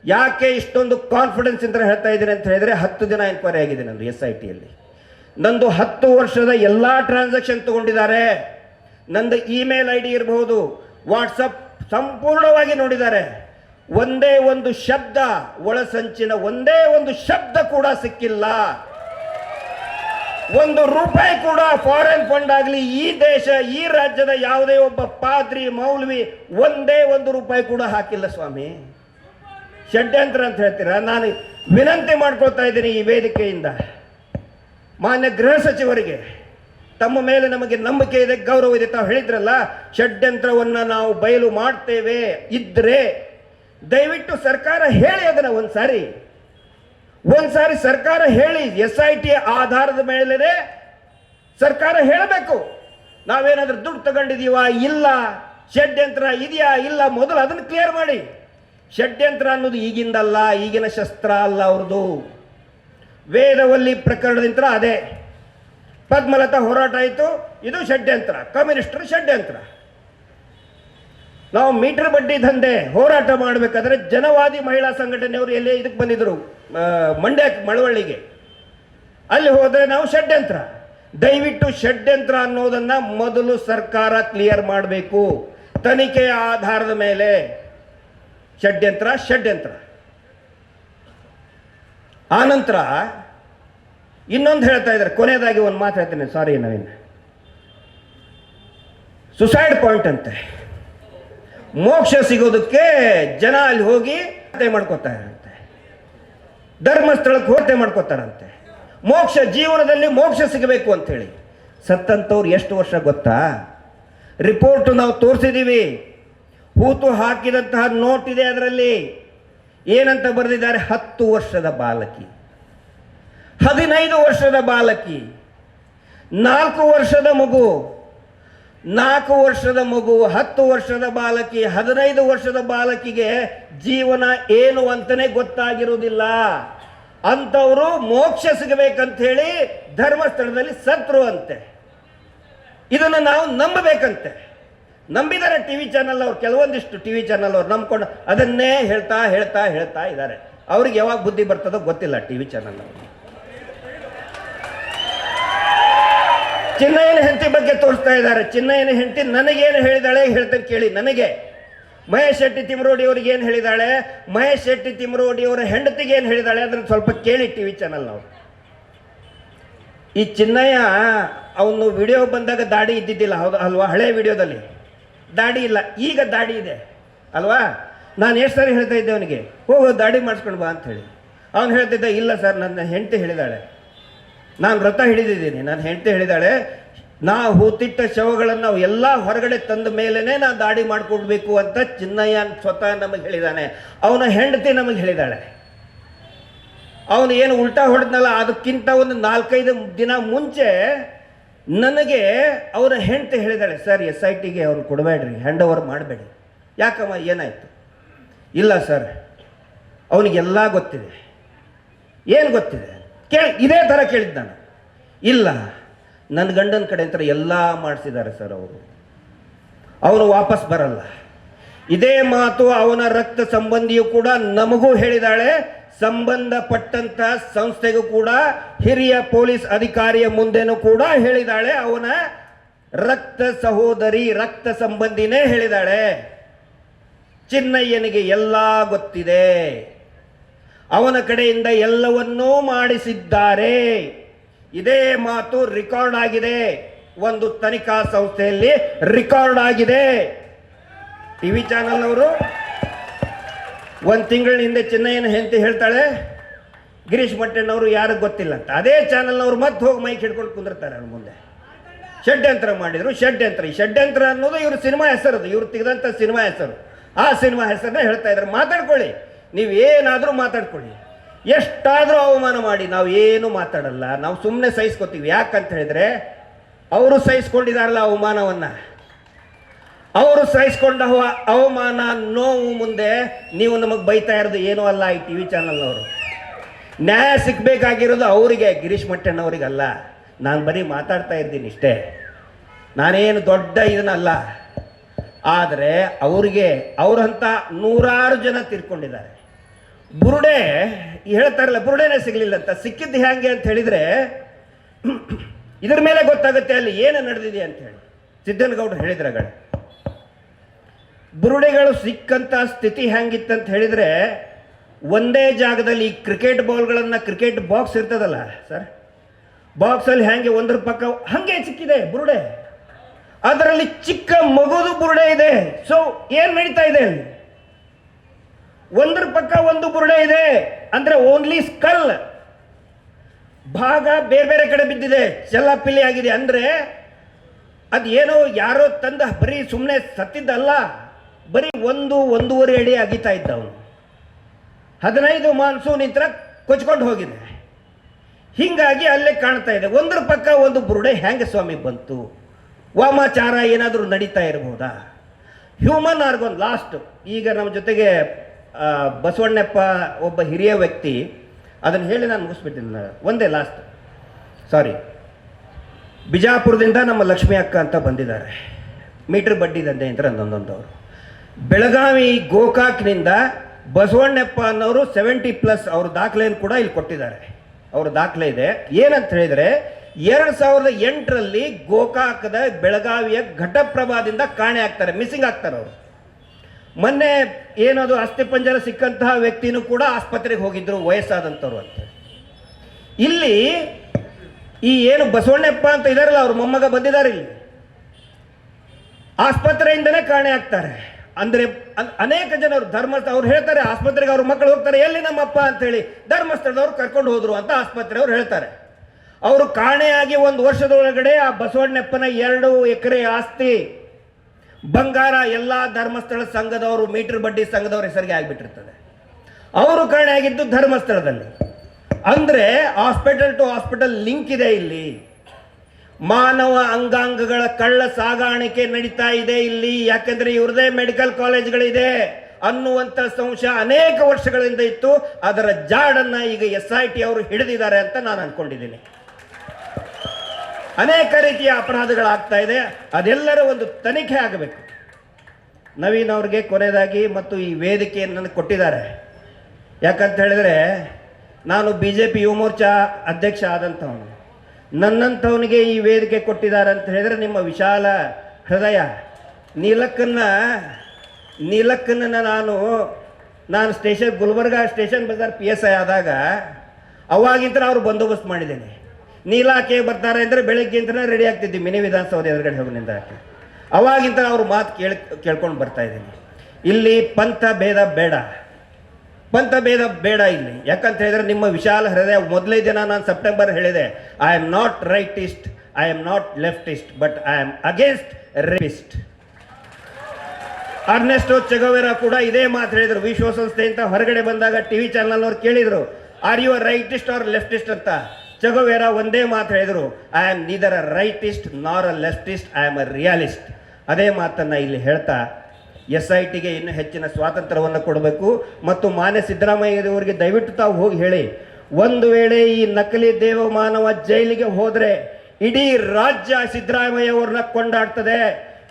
ಯಾಕೆ ಇಷ್ಟೊಂದು ಕಾನ್ಫಿಡೆನ್ಸ್ ಅಂತ ಹೇಳ್ತಾ ಇದ್ದೀನಿ ಅಂತ ಹೇಳಿದ್ರೆ ಹತ್ತು ದಿನ ಎನ್ಕ್ವೈರಿ ಆಗಿದೆ ನಂದು ಎಸ್ ಐ ಟಿಯಲ್ಲಿ ನಂದು ಹತ್ತು ವರ್ಷದ ಎಲ್ಲ ಟ್ರಾನ್ಸಾಕ್ಷನ್ ತಗೊಂಡಿದ್ದಾರೆ. ನಂದು ಇಮೇಲ್ ಐ ಡಿ ಇರಬಹುದು. ವಾಟ್ಸಪ್ ಸಂಪೂರ್ಣವಾಗಿ ನೋಡಿದ್ದಾರೆ. ಒಂದೇ ಒಂದು ಶಬ್ದ, ಒಳಸಂಚಿನ ಒಂದೇ ಒಂದು ಶಬ್ದ ಕೂಡ ಸಿಕ್ಕಿಲ್ಲ. ಒಂದು ರೂಪಾಯಿ ಕೂಡ ಫಾರಿನ್ ಫಂಡ್ ಆಗಲಿ, ಈ ದೇಶ, ಈ ರಾಜ್ಯದ ಯಾವುದೇ ಒಬ್ಬ ಪಾದ್ರಿ, ಮೌಲ್ವಿ ಒಂದೇ ಒಂದು ರೂಪಾಯಿ ಕೂಡ ಹಾಕಿಲ್ಲ ಸ್ವಾಮಿ. ಷಡ್ಯಂತ್ರ ಅಂತ ಹೇಳ್ತೀರಾ? ನಾನು ವಿನಂತಿ ಮಾಡ್ಕೊಳ್ತಾ ಇದ್ದೀನಿ ಈ ವೇದಿಕೆಯಿಂದ. ಮಾನ್ಯ ಗೃಹ ಸಚಿವರಿಗೆ. ತಮ್ಮ ಮೇಲೆ ನಮಗೆ ನಂಬಿಕೆ ಇದೆ, ಗೌರವ ಇದೆ ತಾವು ಹೇಳಿದ್ರಲ್ಲ, ಷಡ್ಯಂತ್ರವನ್ನು ನಾವು ಬಯಲು ಮಾಡ್ತೇವೆ ಇದ್ರೆ, ದಯವಿಟ್ಟು ಸರ್ಕಾರ ಹೇಳಿ ಅದನ್ನ ಒಂದ್ಸಾರಿ. ಒಂದ್ಸಾರಿ ಸರ್ಕಾರ ಹೇಳಿ, ಎಸ್ ಐ ಟಿ ಆಧಾರದ ಮೇಲೆ ಸರ್ಕಾರ ಹೇಳಬೇಕು. ನಾವೇನಾದ್ರೂ ದುಡ್ಡು ತಗೊಂಡಿದೀವ? ಇಲ್ಲ. ಷಡ್ಯಂತ್ರ ಇದೆಯಾ? ಇಲ್ಲ. ಮೊದಲು ಅದನ್ನು ಕ್ಲಿಯರ್ ಮಾಡಿ. ಷಡ್ಯಂತ್ರ ಅನ್ನೋದು ಈಗಿಂದಲ್ಲ, ಈಗಿನ ಶಸ್ತ್ರ ಅಲ್ಲ ಅವ್ರದ್ದು ವೇದವಲ್ಲಿ ಪ್ರಕರಣದಿಂದ ಅದೇ. ಪದ್ಮಲತಾ ಹೋರಾಟ ಆಯಿತು. ಇದು ಷಡ್ಯಂತ್ರ. ಕಮ್ಯುನಿಸ್ಟರು ಷಡ್ಯಂತ್ರ. ನಾವು ಮೀಟರ್ ಬಡ್ಡಿ ದಂಧೆ ಹೋರಾಟ ಮಾಡಬೇಕಾದ್ರೆ ಜನವಾದಿ ಮಹಿಳಾ ಸಂಘಟನೆಯವರು ಎಲ್ಲಿ ಇದಕ್ಕೆ ಬಂದಿದ್ರು? ಮಂಡ್ಯ, ಮಳವಳ್ಳಿಗೆ. ಅಲ್ಲಿ ಹೋದರೆ ನಾವು ಷಡ್ಯಂತ್ರ. ದಯವಿಟ್ಟು ಷಡ್ಯಂತ್ರ ಅನ್ನೋದನ್ನ ಮೊದಲು ಸರ್ಕಾರ ಕ್ಲಿಯರ್ ಮಾಡಬೇಕು. ತನಿಖೆಯ ಆಧಾರದ ಮೇಲೆ. ಷಡ್ಯಂತ್ರ ಷಡ್ಯಂತ್ರ. ಆನಂತರ ಇನ್ನೊಂದು ಹೇಳ್ತಾ ಇದ್ದಾರೆ. ಕೊನೆಯದಾಗಿ ಒಂದು ಮಾತು ಹೇಳ್ತೇನೆ. ಸಾರಿ ನವೀನ್. ಸುಸೈಡ್ ಪಾಯಿಂಟ್ ಅಂತೆ. ಮೋಕ್ಷ ಸಿಗೋದಕ್ಕೆ ಜನ ಅಲ್ಲಿ ಹೋಗಿ ಹತ್ಯೆ ಮಾಡ್ಕೋತಾರಂತೆ. ಧರ್ಮಸ್ಥಳಕ್ಕೆ ಹೋತೆ ಮಾಡ್ಕೋತಾರಂತೆ. ಮೋಕ್ಷ ಜೀವನದಲ್ಲಿ ಮೋಕ್ಷ ಸಿಗಬೇಕು ಅಂತೇಳಿ ಸತ್ತಂಥವ್ರು ಎಷ್ಟು ವರ್ಷ ಗೊತ್ತಾ? ರಿಪೋರ್ಟ್ ನಾವು ತೋರಿಸಿದ್ದೀವಿ ಹೂತು ಹಾಕಿದಂತಹ ನೋಟ್ ಇದೆ ಅದರಲ್ಲಿ. ಏನಂತ ಬರೆದಿದ್ದಾರೆ? ಹತ್ತು ವರ್ಷದ ಬಾಲಕಿ. ಹದಿನೈದು ವರ್ಷದ ಬಾಲಕಿ, ನಾಲ್ಕು ವರ್ಷದ ಮಗು, ನಾಲ್ಕು ವರ್ಷದ ಮಗು, ಹತ್ತು ವರ್ಷದ ಬಾಲಕಿ, ಹದಿನೈದು ವರ್ಷದ ಬಾಲಕಿಗೆ ಜೀವನ ಏನು ಅಂತಲೇ ಗೊತ್ತಾಗಿರುವುದಿಲ್ಲ. ಅಂಥವರು ಮೋಕ್ಷ ಸಿಗಬೇಕಂತ ಹೇಳಿ ಧರ್ಮಸ್ಥಳದಲ್ಲಿ ಸತ್ರು ಅಂತೆ. ಇದನ್ನು ನಾವು ನಂಬಬೇಕಂತೆ. ನಂಬಿದರೆ ಟಿ ವಿ ಚಾನಲ್ ಅವ್ರು, ಕೆಲವೊಂದಿಷ್ಟು ಟಿ ವಿ ಚಾನಲ್ ಅವ್ರು ನಂಬ್ಕೊಂಡು ಅದನ್ನೇ ಹೇಳ್ತಾ ಹೇಳ್ತಾ ಹೇಳ್ತಾ ಇದ್ದಾರೆ. ಅವ್ರಿಗೆ ಯಾವಾಗ ಬುದ್ಧಿ ಬರ್ತದೋ ಗೊತ್ತಿಲ್ಲ ಟಿ ವಿ ಚಾನಲ್ ಅವರು. ಚಿನ್ನಯ್ಯನ ಹೆಂಡತಿ ಬಗ್ಗೆ ತೋರಿಸ್ತಾ ಇದ್ದಾರೆ. ಚಿನ್ನಯ್ಯನ ಹೆಂಡತಿ ನನಗೇನು ಹೇಳಿದಾಳೆ ಹೇಳ್ತಾರೆ ಕೇಳಿ ನನಗೆ. ಮಹೇಶ್ ಶೆಟ್ಟಿ ತಿಮರೋಡಿ ಅವ್ರಿಗೆ ಏನು ಹೇಳಿದಾಳೆ? ಮಹೇಶ್ ಶೆಟ್ಟಿ ತಿಮರೋಡಿ ಅವರ ಹೆಂಡತಿಗೆ ಏನು ಹೇಳಿದಾಳೆ? ಅದನ್ನು ಸ್ವಲ್ಪ ಕೇಳಿ ಟಿ ವಿ ಚಾನಲ್ ನಾವು. ಈ ಚಿನ್ನಯ್ಯ, ಅವನು ವಿಡಿಯೋ ಬಂದಾಗ ದಾಡಿ ಇದ್ದಿದ್ದಿಲ್ಲ, ಹೌದು ಅಲ್ವಾ? ಹಳೆ ವಿಡಿಯೋದಲ್ಲಿ. ದಾಡಿ ಇಲ್ಲ, ಈಗ ದಾಡಿ ಇದೆ. ಅಲ್ವಾ? ನಾನು ಎಷ್ಟು ಸಾರಿ ಹೇಳ್ತಾ ಇದ್ದೆ ಅವನಿಗೆ, ಹೋಗೋ ದಾಡಿ ಮಾಡಿಸ್ಕೊಂಡು ಬಾ ಅಂತ ಹೇಳಿ. ಅವನು ಹೇಳ್ತಿದ್ದ, ಇಲ್ಲ ಸರ್, ನನ್ನ ಹೆಂಡತಿ ಹೇಳಿದಾಳೆ. ನಾನು ವ್ರತ ಹಿಡಿದಿದ್ದೀನಿ, ನಾನು ಹೆಂಡತಿ ಹೇಳಿದಾಳೆ, ನಾ ಹೂತಿಟ್ಟ ಶವಗಳನ್ನು ಎಲ್ಲ ಹೊರಗಡೆ ತಂದ ಮೇಲೇ ನಾ ದಾಡಿ ಮಾಡಿಕೊಡ್ಬೇಕು ಅಂತ ಚಿನ್ನಯ್ಯ ಸ್ವತಃ ನಮಗೆ ಹೇಳಿದಾನೆ. ಅವನ ಹೆಂಡತಿ ನಮಗೆ ಹೇಳಿದಾಳೆ. ಅವನು ಏನು ಉಲ್ಟಾ ಹೊಡೆದ್ನಲ್ಲ, ಅದಕ್ಕಿಂತ ಒಂದು ನಾಲ್ಕೈದು ದಿನ ಮುಂಚೆ ನನಗೆ ಅವರ ಹೆಂಡತಿ ಹೇಳಿದಾಳೆ, ಸರ್, ಎಸ್ ಐ ಟಿಗೆ ಅವ್ರು ಕೊಡಬೇಡ್ರಿ ಹ್ಯಾಂಡ್ ಓವರ್ ಮಾಡಬೇಡಿ. ಯಾಕಮ್ಮ, ಏನಾಯಿತು? ಇಲ್ಲ, ಸರ್, ಅವನಿಗೆಲ್ಲ ಗೊತ್ತಿದೆ. ಏನು ಗೊತ್ತಿದೆ? ಕೇಳಿ, ಇದೇ ಥರ ಕೇಳಿದ್ದು ನಾನು. ಇಲ್ಲ ನನ್ನ ಗಂಡನ ಕಡೆ ಅಂತ ಎಲ್ಲ ಮಾಡಿಸಿದ್ದಾರೆ ಸರ್ ಅವರು. ಅವನು ವಾಪಸ್ ಬರಲ್ಲ. ಇದೇ ಮಾತು ಅವನ ರಕ್ತ ಸಂಬಂಧಿಯು ಕೂಡ ನಮಗೂ ಹೇಳಿದಾಳೆ. ಸಂಬಂಧಪಟ್ಟಂತ ಸಂಸ್ಥೆಗೂ ಕೂಡ, ಹಿರಿಯ ಪೊಲೀಸ್ ಅಧಿಕಾರಿಯ ಮುಂದೆನೂ ಕೂಡ ಹೇಳಿದಾಳೆ. ಅವನ ರಕ್ತ ಸಹೋದರಿ, ರಕ್ತ ಸಂಬಂಧಿನೇ ಹೇಳಿದಾಳೆ. ಚಿನ್ನಯ್ಯನಿಗೆ ಎಲ್ಲ ಗೊತ್ತಿದೆ. ಅವನ ಕಡೆಯಿಂದ ಎಲ್ಲವನ್ನೂ ಮಾಡಿಸಿದ್ದಾರೆ. ಇದೇ ಮಾತು ರೆಕಾರ್ಡ್ ಆಗಿದೆ. ಒಂದು ತನಿಖಾ ಸಂಸ್ಥೆಯಲ್ಲಿ ರೆಕಾರ್ಡ್ ಆಗಿದೆ. ಟಿವಿ ಚಾನೆಲ್ ಅವರು ಒಂದು ತಿಂಗಳ ಹಿಂದೆ ಚಿನ್ನಯ್ಯನ ಹೆಂಡತಿ ಹೇಳ್ತಾಳೆ, ಗಿರೀಶ್ ಮಟ್ಟಣ್ಣವರು ಯಾರು ಗೊತ್ತಿಲ್ಲ ಅಂತ. ಅದೇ ಚಾನಲ್ನವ್ರು ಮತ್ತೆ ಹೋಗಿ ಮೈಕ್ ಹಿಡ್ಕೊಂಡು ಕುಂದಿರ್ತಾರೆ ಅವ್ರ ಮುಂದೆ. ಷಡ್ಯಂತ್ರ ಮಾಡಿದ್ರು, ಷಡ್ಯಂತ್ರ. ಈ ಷಡ್ಯಂತ್ರ ಅನ್ನೋದು ಇವರು ಸಿನಿಮಾ ಹೆಸರದು, ಇವರು ತೆಗೆದಂಥ ಸಿನಿಮಾ ಹೆಸರು. ಆ ಸಿನಿಮಾ ಹೆಸರನ್ನ ಹೇಳ್ತಾ ಇದ್ದಾರೆ ಮಾತಾಡ್ಕೊಳ್ಳಿ. ನೀವು ಏನಾದರೂ ಮಾತಾಡ್ಕೊಳ್ಳಿ. ಎಷ್ಟಾದರೂ ಅವಮಾನ ಮಾಡಿ, ನಾವು ಏನು ಮಾತಾಡಲ್ಲ. ನಾವು ಸುಮ್ಮನೆ ಸಹಿಸ್ಕೊತೀವಿ. ಯಾಕಂತ ಹೇಳಿದ್ರೆ, ಅವರು ಸಹಿಸ್ಕೊಂಡಿದಾರಲ್ಲ ಅವಮಾನವನ್ನು. ಅವರು ಸಹಿಸ್ಕೊಂಡ ಅವಮಾನ, ನೋವು ಮುಂದೆ ನೀವು ನಮಗೆ ಬೈತಾ ಇರೋದು ಏನೂ ಅಲ್ಲ ಈ ಟಿ ವಿ ಚಾನಲ್ನವರು. ನ್ಯಾಯ ಸಿಗಬೇಕಾಗಿರೋದು ಅವರಿಗೆ, ಗಿರೀಶ್ ಮಟ್ಟಣ್ಣವರಿಗಲ್ಲ. ನಾನು ಬರೀ ಮಾತಾಡ್ತಾ ಇದ್ದೀನಿ ಇಷ್ಟೇ. ನಾನೇನು ದೊಡ್ಡ ಇದನ್ನಲ್ಲ. ಆದರೆ ಅವರಿಗೆ, ಅವರಂತ ನೂರಾರು ಜನ ತೀರ್ಕೊಂಡಿದ್ದಾರೆ. ಬುರುಡೆ ಹೇಳ್ತಾರಲ್ಲ, ಬುರುಡೆನೇ ಸಿಗಲಿಲ್ಲ ಅಂತ. ಸಿಕ್ಕಿದ್ದು ಹೇಗೆ ಅಂತ ಹೇಳಿದರೆ, ಇದ್ರ ಮೇಲೆ ಗೊತ್ತಾಗುತ್ತೆ ಅಲ್ಲಿ ಏನು ನಡೆದಿದೆ ಅಂತ ಹೇಳಿ. ಸಿದ್ದನಗೌಡರು ಗಣ ಬುರುಡೆಗಳು ಸಿಕ್ಕಂತ ಸ್ಥಿತಿ ಹ್ಯಾಂಗಿತ್ತಂತ ಹೇಳಿದ್ರೆ, ಒಂದೇ ಜಾಗದಲ್ಲಿ ಕ್ರಿಕೆಟ್ ಬಾಲ್ಗಳನ್ನು, ಕ್ರಿಕೆಟ್ ಬಾಕ್ಸ್ ಇರ್ತದಲ್ಲ ಸರ್, ಬಾಕ್ಸಲ್ಲಿ ಹ್ಯಾಂಗೆ ಒಂದ್ರ ಪಕ್ಕ, ಹಂಗೆ ಸಿಕ್ಕಿದೆ ಬುರುಡೆ. ಅದರಲ್ಲಿ ಚಿಕ್ಕ ಮಗುದು ಬುರುಡೆ ಇದೆ. ಸೊ ಏನು ನಡೀತಾ ಇದೆ ಅಲ್ಲಿ? ಒಂದ್ರ ಪಕ್ಕ ಒಂದು ಬುರುಡೆ ಇದೆ, ಅಂದ್ರೆ ಓನ್ಲಿ ಸ್ಕಲ್ ಭಾಗ ಬೇರೆ ಬೇರೆ ಕಡೆ ಬಿದ್ದಿದೆ, ಚೆಲ್ಲಾಪಿಲ್ಲಿ ಆಗಿದೆ. ಅಂದ್ರೆ ಅದೇನೋ ಯಾರೋ ತಂದ, ಬರೀ ಸುಮ್ಮನೆ ಸತ್ತಿದ್ದಲ್ಲ, ಬರೀ ಒಂದು, ಒಂದೂವರೆ ಅಡಿ ಅಗಿತಾ ಇದ್ದ ಅವನು ಹದಿನೈದು ಮಾನ್ಸೂನ್ ಇತ್ರ ಕೊಚ್ಕೊಂಡು ಹೋಗಿದೆ. ಹೀಗಾಗಿ ಅಲ್ಲೇ ಕಾಣ್ತಾ ಇದೆ. ಒಂದ್ರ ಪಕ್ಕ ಒಂದು ಬುರುಡೆ ಹೆಂಗೆ ಸ್ವಾಮಿ ಬಂತು? ವಾಮಾಚಾರ ಏನಾದರೂ ನಡೀತಾ ಇರ್ಬೋದಾ? ಹ್ಯೂಮನ್ ಆರ್ಗೋನ್ ಲಾಸ್ಟ್ ಈಗ ನಮ್ಮ ಜೊತೆಗೆ ಬಸವಣ್ಣಪ್ಪ ಒಬ್ಬ ಹಿರಿಯ ವ್ಯಕ್ತಿ, ಅದನ್ನು ಹೇಳಿ ನಾನು ಮುಗಿಸ್ಬಿಟ್ಟಿಲ್ಲ ಒಂದೇ ಲಾಸ್ಟ್ ಸಾರಿ ಬಿಜಾಪುರದಿಂದ ನಮ್ಮ ಲಕ್ಷ್ಮಿ ಅಕ್ಕ ಅಂತ ಬಂದಿದ್ದಾರೆ. ಮೀಟರ್ ಬಡ್ಡಿ ದಂಧೆ ಅಂತ ಒಂದೊಂದವರು ಬೆಳಗಾವಿ ಗೋಕಾಕ್ನಿಂದ ಬಸವಣ್ಣಪ್ಪ ಅನ್ನೋರು ಸೆವೆಂಟಿ ಪ್ಲಸ್ ಅವ್ರ ದಾಖಲೆಯನ್ನು ಕೂಡ ಇಲ್ಲಿ ಕೊಟ್ಟಿದ್ದಾರೆ. ಅವ್ರ ದಾಖಲೆ ಇದೆ. ಏನಂತ ಹೇಳಿದರೆ, ಎರಡು ಸಾವಿರದ ಎಂಟರಲ್ಲಿ ಗೋಕಾಕದ ಬೆಳಗಾವಿಯ ಘಟಪ್ರಭಾದಿಂದ ಕಾಣೆ ಆಗ್ತಾರೆ ಮಿಸ್ಸಿಂಗ್ ಆಗ್ತಾರೆ ಅವರು. ಮೊನ್ನೆ ಏನದು ಅಸ್ಥಿಪಂಜರ ಸಿಕ್ಕಂತಹ ವ್ಯಕ್ತಿನೂ ಕೂಡ ಆಸ್ಪತ್ರೆಗೆ ಹೋಗಿದ್ರು ವಯಸ್ಸಾದಂಥವ್ರು ಅಂತ. ಇಲ್ಲಿ ಈ ಏನು ಬಸವಣ್ಣಪ್ಪ ಅಂತ ಇದಾರಲ್ಲ, ಅವ್ರ ಮೊಮ್ಮಗ ಬಂದಿದ್ದಾರೆ ಇಲ್ಲಿ. ಆಸ್ಪತ್ರೆಯಿಂದನೇ ಕಾಣೆ ಆಗ್ತಾರೆ. ಅಂದ್ರೆ ಅನೇಕ ಜನರು ಧರ್ಮಸ್ಥ, ಅವ್ರು ಹೇಳ್ತಾರೆ, ಆಸ್ಪತ್ರೆಗೆ ಅವ್ರ ಮಕ್ಕಳು ಹೋಗ್ತಾರೆ, ಎಲ್ಲಿ ನಮ್ಮಪ್ಪ ಅಂತ ಹೇಳಿ ಧರ್ಮಸ್ಥಳದವ್ರು ಕರ್ಕೊಂಡು ಹೋದ್ರು ಅಂತ ಆಸ್ಪತ್ರೆ ಅವ್ರು ಹೇಳ್ತಾರೆ. ಅವರು ಕಾಣೆಯಾಗಿ ಒಂದು ವರ್ಷದೊಳಗಡೆ ಆ ಬಸವಣ್ಣಪ್ಪನ ಎರಡು ಎಕರೆ ಆಸ್ತಿ ಬಂಗಾರ ಎಲ್ಲ ಧರ್ಮಸ್ಥಳ ಸಂಘದವರು, ಮೀಟರ್ ಬಡ್ಡಿ ಸಂಘದವ್ರ ಹೆಸರಿಗೆ ಆಗಿಬಿಟ್ಟಿರ್ತದೆ. ಅವರು ಕಾಣೆಯಾಗಿದ್ದು ಧರ್ಮಸ್ಥಳದಲ್ಲಿ. ಅಂದ್ರೆ ಹಾಸ್ಪಿಟಲ್ ಟು ಹಾಸ್ಪಿಟಲ್ ಲಿಂಕ್ ಇದೆ ಇಲ್ಲಿ. ಮಾನವ ಅಂಗಾಂಗಗಳ ಕಳ್ಳ ಸಾಗಾಣಿಕೆ ನಡೀತಾ ಇದೆ ಇಲ್ಲಿ. ಯಾಕಂದ್ರೆ ಇವ್ರದೇ ಮೆಡಿಕಲ್ ಕಾಲೇಜ್ಗಳಿದೆ ಅನ್ನುವಂಥ ಸಂಶಯ ಅನೇಕ ವರ್ಷಗಳಿಂದ ಇತ್ತು. ಅದರ ಜಾಡನ್ನ ಈಗ ಎಸ್ ಐ ಟಿ ಅವರು ಹಿಡಿದಿದ್ದಾರೆ ಅಂತ ನಾನು ಅನ್ಕೊಂಡಿದ್ದೀನಿ. ಅನೇಕ ರೀತಿಯ ಅಪರಾಧಗಳಾಗ್ತಾ ಇದೆ. ಅದೆಲ್ಲರ ಒಂದು ತನಿಖೆ ಆಗಬೇಕು. ನವೀನ್ ಅವ್ರಿಗೆ ಕೊನೆಯದಾಗಿ ಮತ್ತು ಈ ವೇದಿಕೆಯನ್ನು ಕೊಟ್ಟಿದ್ದಾರೆ. ಯಾಕಂತ ಹೇಳಿದ್ರೆ, ನಾನು B J P Yuva Morcha ಅಧ್ಯಕ್ಷ ಆದಂಥವನು. ನನ್ನಂಥವನಿಗೆ ಈ ವೇದಿಕೆ ಕೊಟ್ಟಿದ್ದಾರೆ ಅಂತ ಹೇಳಿದ್ರೆ ನಿಮ್ಮ ವಿಶಾಲ ಹೃದಯ. ನೀಲಕ್ಕನ್ನ ನೀಲಕ್ಕನ್ನು ನಾನು ನಾನು station, Gulbarga station Bazaar P S I ಆದಾಗ ಅವಾಗಿಂತ ಅವ್ರು ಬಂದೋಬಸ್ತ್ ಮಾಡಿದ್ದೇನೆ. ನೀಲಾಕೆ ಬರ್ತಾರೆ ಅಂದರೆ ಬೆಳಗ್ಗೆಂತನೇ ರೆಡಿ ಆಗ್ತಿದ್ವಿ. ಮಿನಿ ವಿಧಾನಸೌಧ ಎದುರುಗಡೆ ಹೋಗಿನಿಂದ ಅವಾಗಿಂತ ಅವ್ರ ಮಾತು ಕೇಳ್, ಕೇಳ್ಕೊಂಡು ಬರ್ತಾ ಇದ್ದೀನಿ. ಇಲ್ಲಿ ಪಂಥ ಭೇದ ಬೇಡ. ಪಂಥ ಭೇದ ಬೇಡ ಇಲ್ಲಿ. ಯಾಕಂತ ಹೇಳಿದ್ರೆ ನಿಮ್ಮ ವಿಶಾಲ ಹೃದಯ, ಮೊದಲೇ ದಿನ ನಾನು ಸೆಪ್ಟೆಂಬರ್ ಹೇಳಿದೆ I am not rightist I am not leftist but I am against rapist Ernesto Che Guevara ಕೂಡ ಇದೇ ಮಾತು ಹೇಳಿದರು. ವಿಶ್ವಸಂಸ್ಥೆಯಿಂದ ಹೊರಗಡೆ ಬಂದಾಗ ಟಿ ವಿ ಚಾನಲ್ ಅವ್ರು ಕೇಳಿದರು are you rightist or leftist ಅಂತ. ಚೆಗೋವೆರಾ ಒಂದೇ ಮಾತು ಹೇಳಿದರು I am neither a rightist nor a leftist I am a realist ಅದೇ ಮಾತನ್ನು ಇಲ್ಲಿ ಹೇಳ್ತಾ ಎಸ್ ಐ ಟಿಗೆ ಇನ್ನೂ ಹೆಚ್ಚಿನ ಸ್ವಾತಂತ್ರ್ಯವನ್ನು ಕೊಡಬೇಕು. ಮತ್ತು ಮಾನ್ಯ ಸಿದ್ದರಾಮಯ್ಯವರಿಗೆ ದಯವಿಟ್ಟು ತಾವು ಹೋಗಿ ಹೇಳಿ, ಒಂದು ವೇಳೆ ಈ ನಕಲಿ ದೇವಮಾನವ ಜೈಲಿಗೆ ಹೋದರೆ ಇಡೀ ರಾಜ್ಯ ಸಿದ್ದರಾಮಯ್ಯ ಅವ್ರನ್ನ ಕೊಂಡಾಡ್ತದೆ.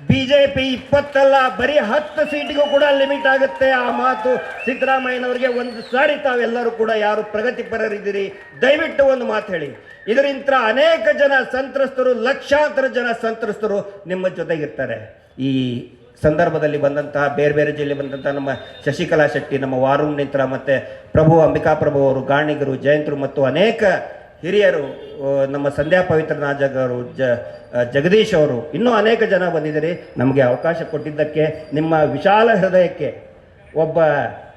ಬಿಜೆಪಿ ಇಪ್ಪತ್ತಲ್ಲ, ಬರೀ ಹತ್ತು ಸೀಟಿಗೂ ಕೂಡ ಲಿಮಿಟ್ ಆಗುತ್ತೆ. ಆ ಮಾತು ಸಿದ್ದರಾಮಯ್ಯನವರಿಗೆ ಒಂದು ಸಾರಿ ತಾವೆಲ್ಲರೂ ಕೂಡ ಯಾರು ಪ್ರಗತಿಪರರಿದ್ದೀರಿ ದಯವಿಟ್ಟು ಒಂದು ಮಾತು ಹೇಳಿ. ಇದರಿಂದ ಅನೇಕ ಜನ ಸಂತ್ರಸ್ತರು, ಲಕ್ಷಾಂತರ ಜನ ಸಂತ್ರಸ್ತರು ನಿಮ್ಮ ಜೊತೆಗಿರ್ತಾರೆ. ಈ ಸಂದರ್ಭದಲ್ಲಿ ಬಂದಂತಹ, ಬೇರೆ ಬೇರೆ ಜಿಲ್ಲೆ ಬಂದಂತಹ ನಮ್ಮ ಶಶಿಕಲಾ ಶೆಟ್ಟಿ, ನಮ್ಮ ವಾರುಣ್ ನಿಂತ್ರ ಮತ್ತು ಪ್ರಭು ಅಂಬಿಕಾ ಪ್ರಭು ಅವರು, ಗಾಣಿಗರು, ಜಯಂತರು ಮತ್ತು ಅನೇಕ ಹಿರಿಯರು ನಮ್ಮ ಸಂಧ್ಯಾ ಪವಿತ್ರ ಅವರು ಜ ಜಗದೀಶ್ ಅವರು ಇನ್ನೂ ಅನೇಕ ಜನ ಬಂದಿದ್ದೀರಿ. ನಮಗೆ ಅವಕಾಶ ಕೊಟ್ಟಿದ್ದಕ್ಕೆ, ನಿಮ್ಮ ವಿಶಾಲ ಹೃದಯಕ್ಕೆ ಒಬ್ಬ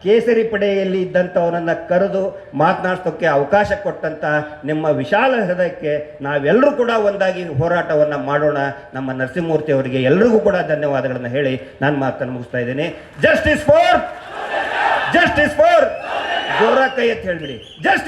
ಕೇಸರಿ ಪಡೆಯಲ್ಲಿ ಇದ್ದಂಥವನನ್ನು ಕರೆದು ಮಾತನಾಡ್ಸೋಕ್ಕೆ ಅವಕಾಶ ಕೊಟ್ಟಂಥ ನಿಮ್ಮ ವಿಶಾಲ ಹೃದಯಕ್ಕೆ ನಾವೆಲ್ಲರೂ ಕೂಡ ಒಂದಾಗಿ ಹೋರಾಟವನ್ನು ಮಾಡೋಣ. ನಮ್ಮ ನರಸಿಂಹಮೂರ್ತಿ ಅವರಿಗೆ ಎಲ್ರಿಗೂ ಕೂಡ ಧನ್ಯವಾದಗಳನ್ನು ಹೇಳಿ ನಾನು ಮಾತನ್ನು ಮುಗಿಸ್ತಾ ಇದ್ದೀನಿ. ಜಸ್ಟಿಸ್ ಫಾರ್ ಜಸ್ಟಿಸ್ ಫಾರ್ ಜೋರ ಕೈ ಅಂತ ಹೇಳಿಬಿಡಿ. ಜಸ್ಟಿಸ್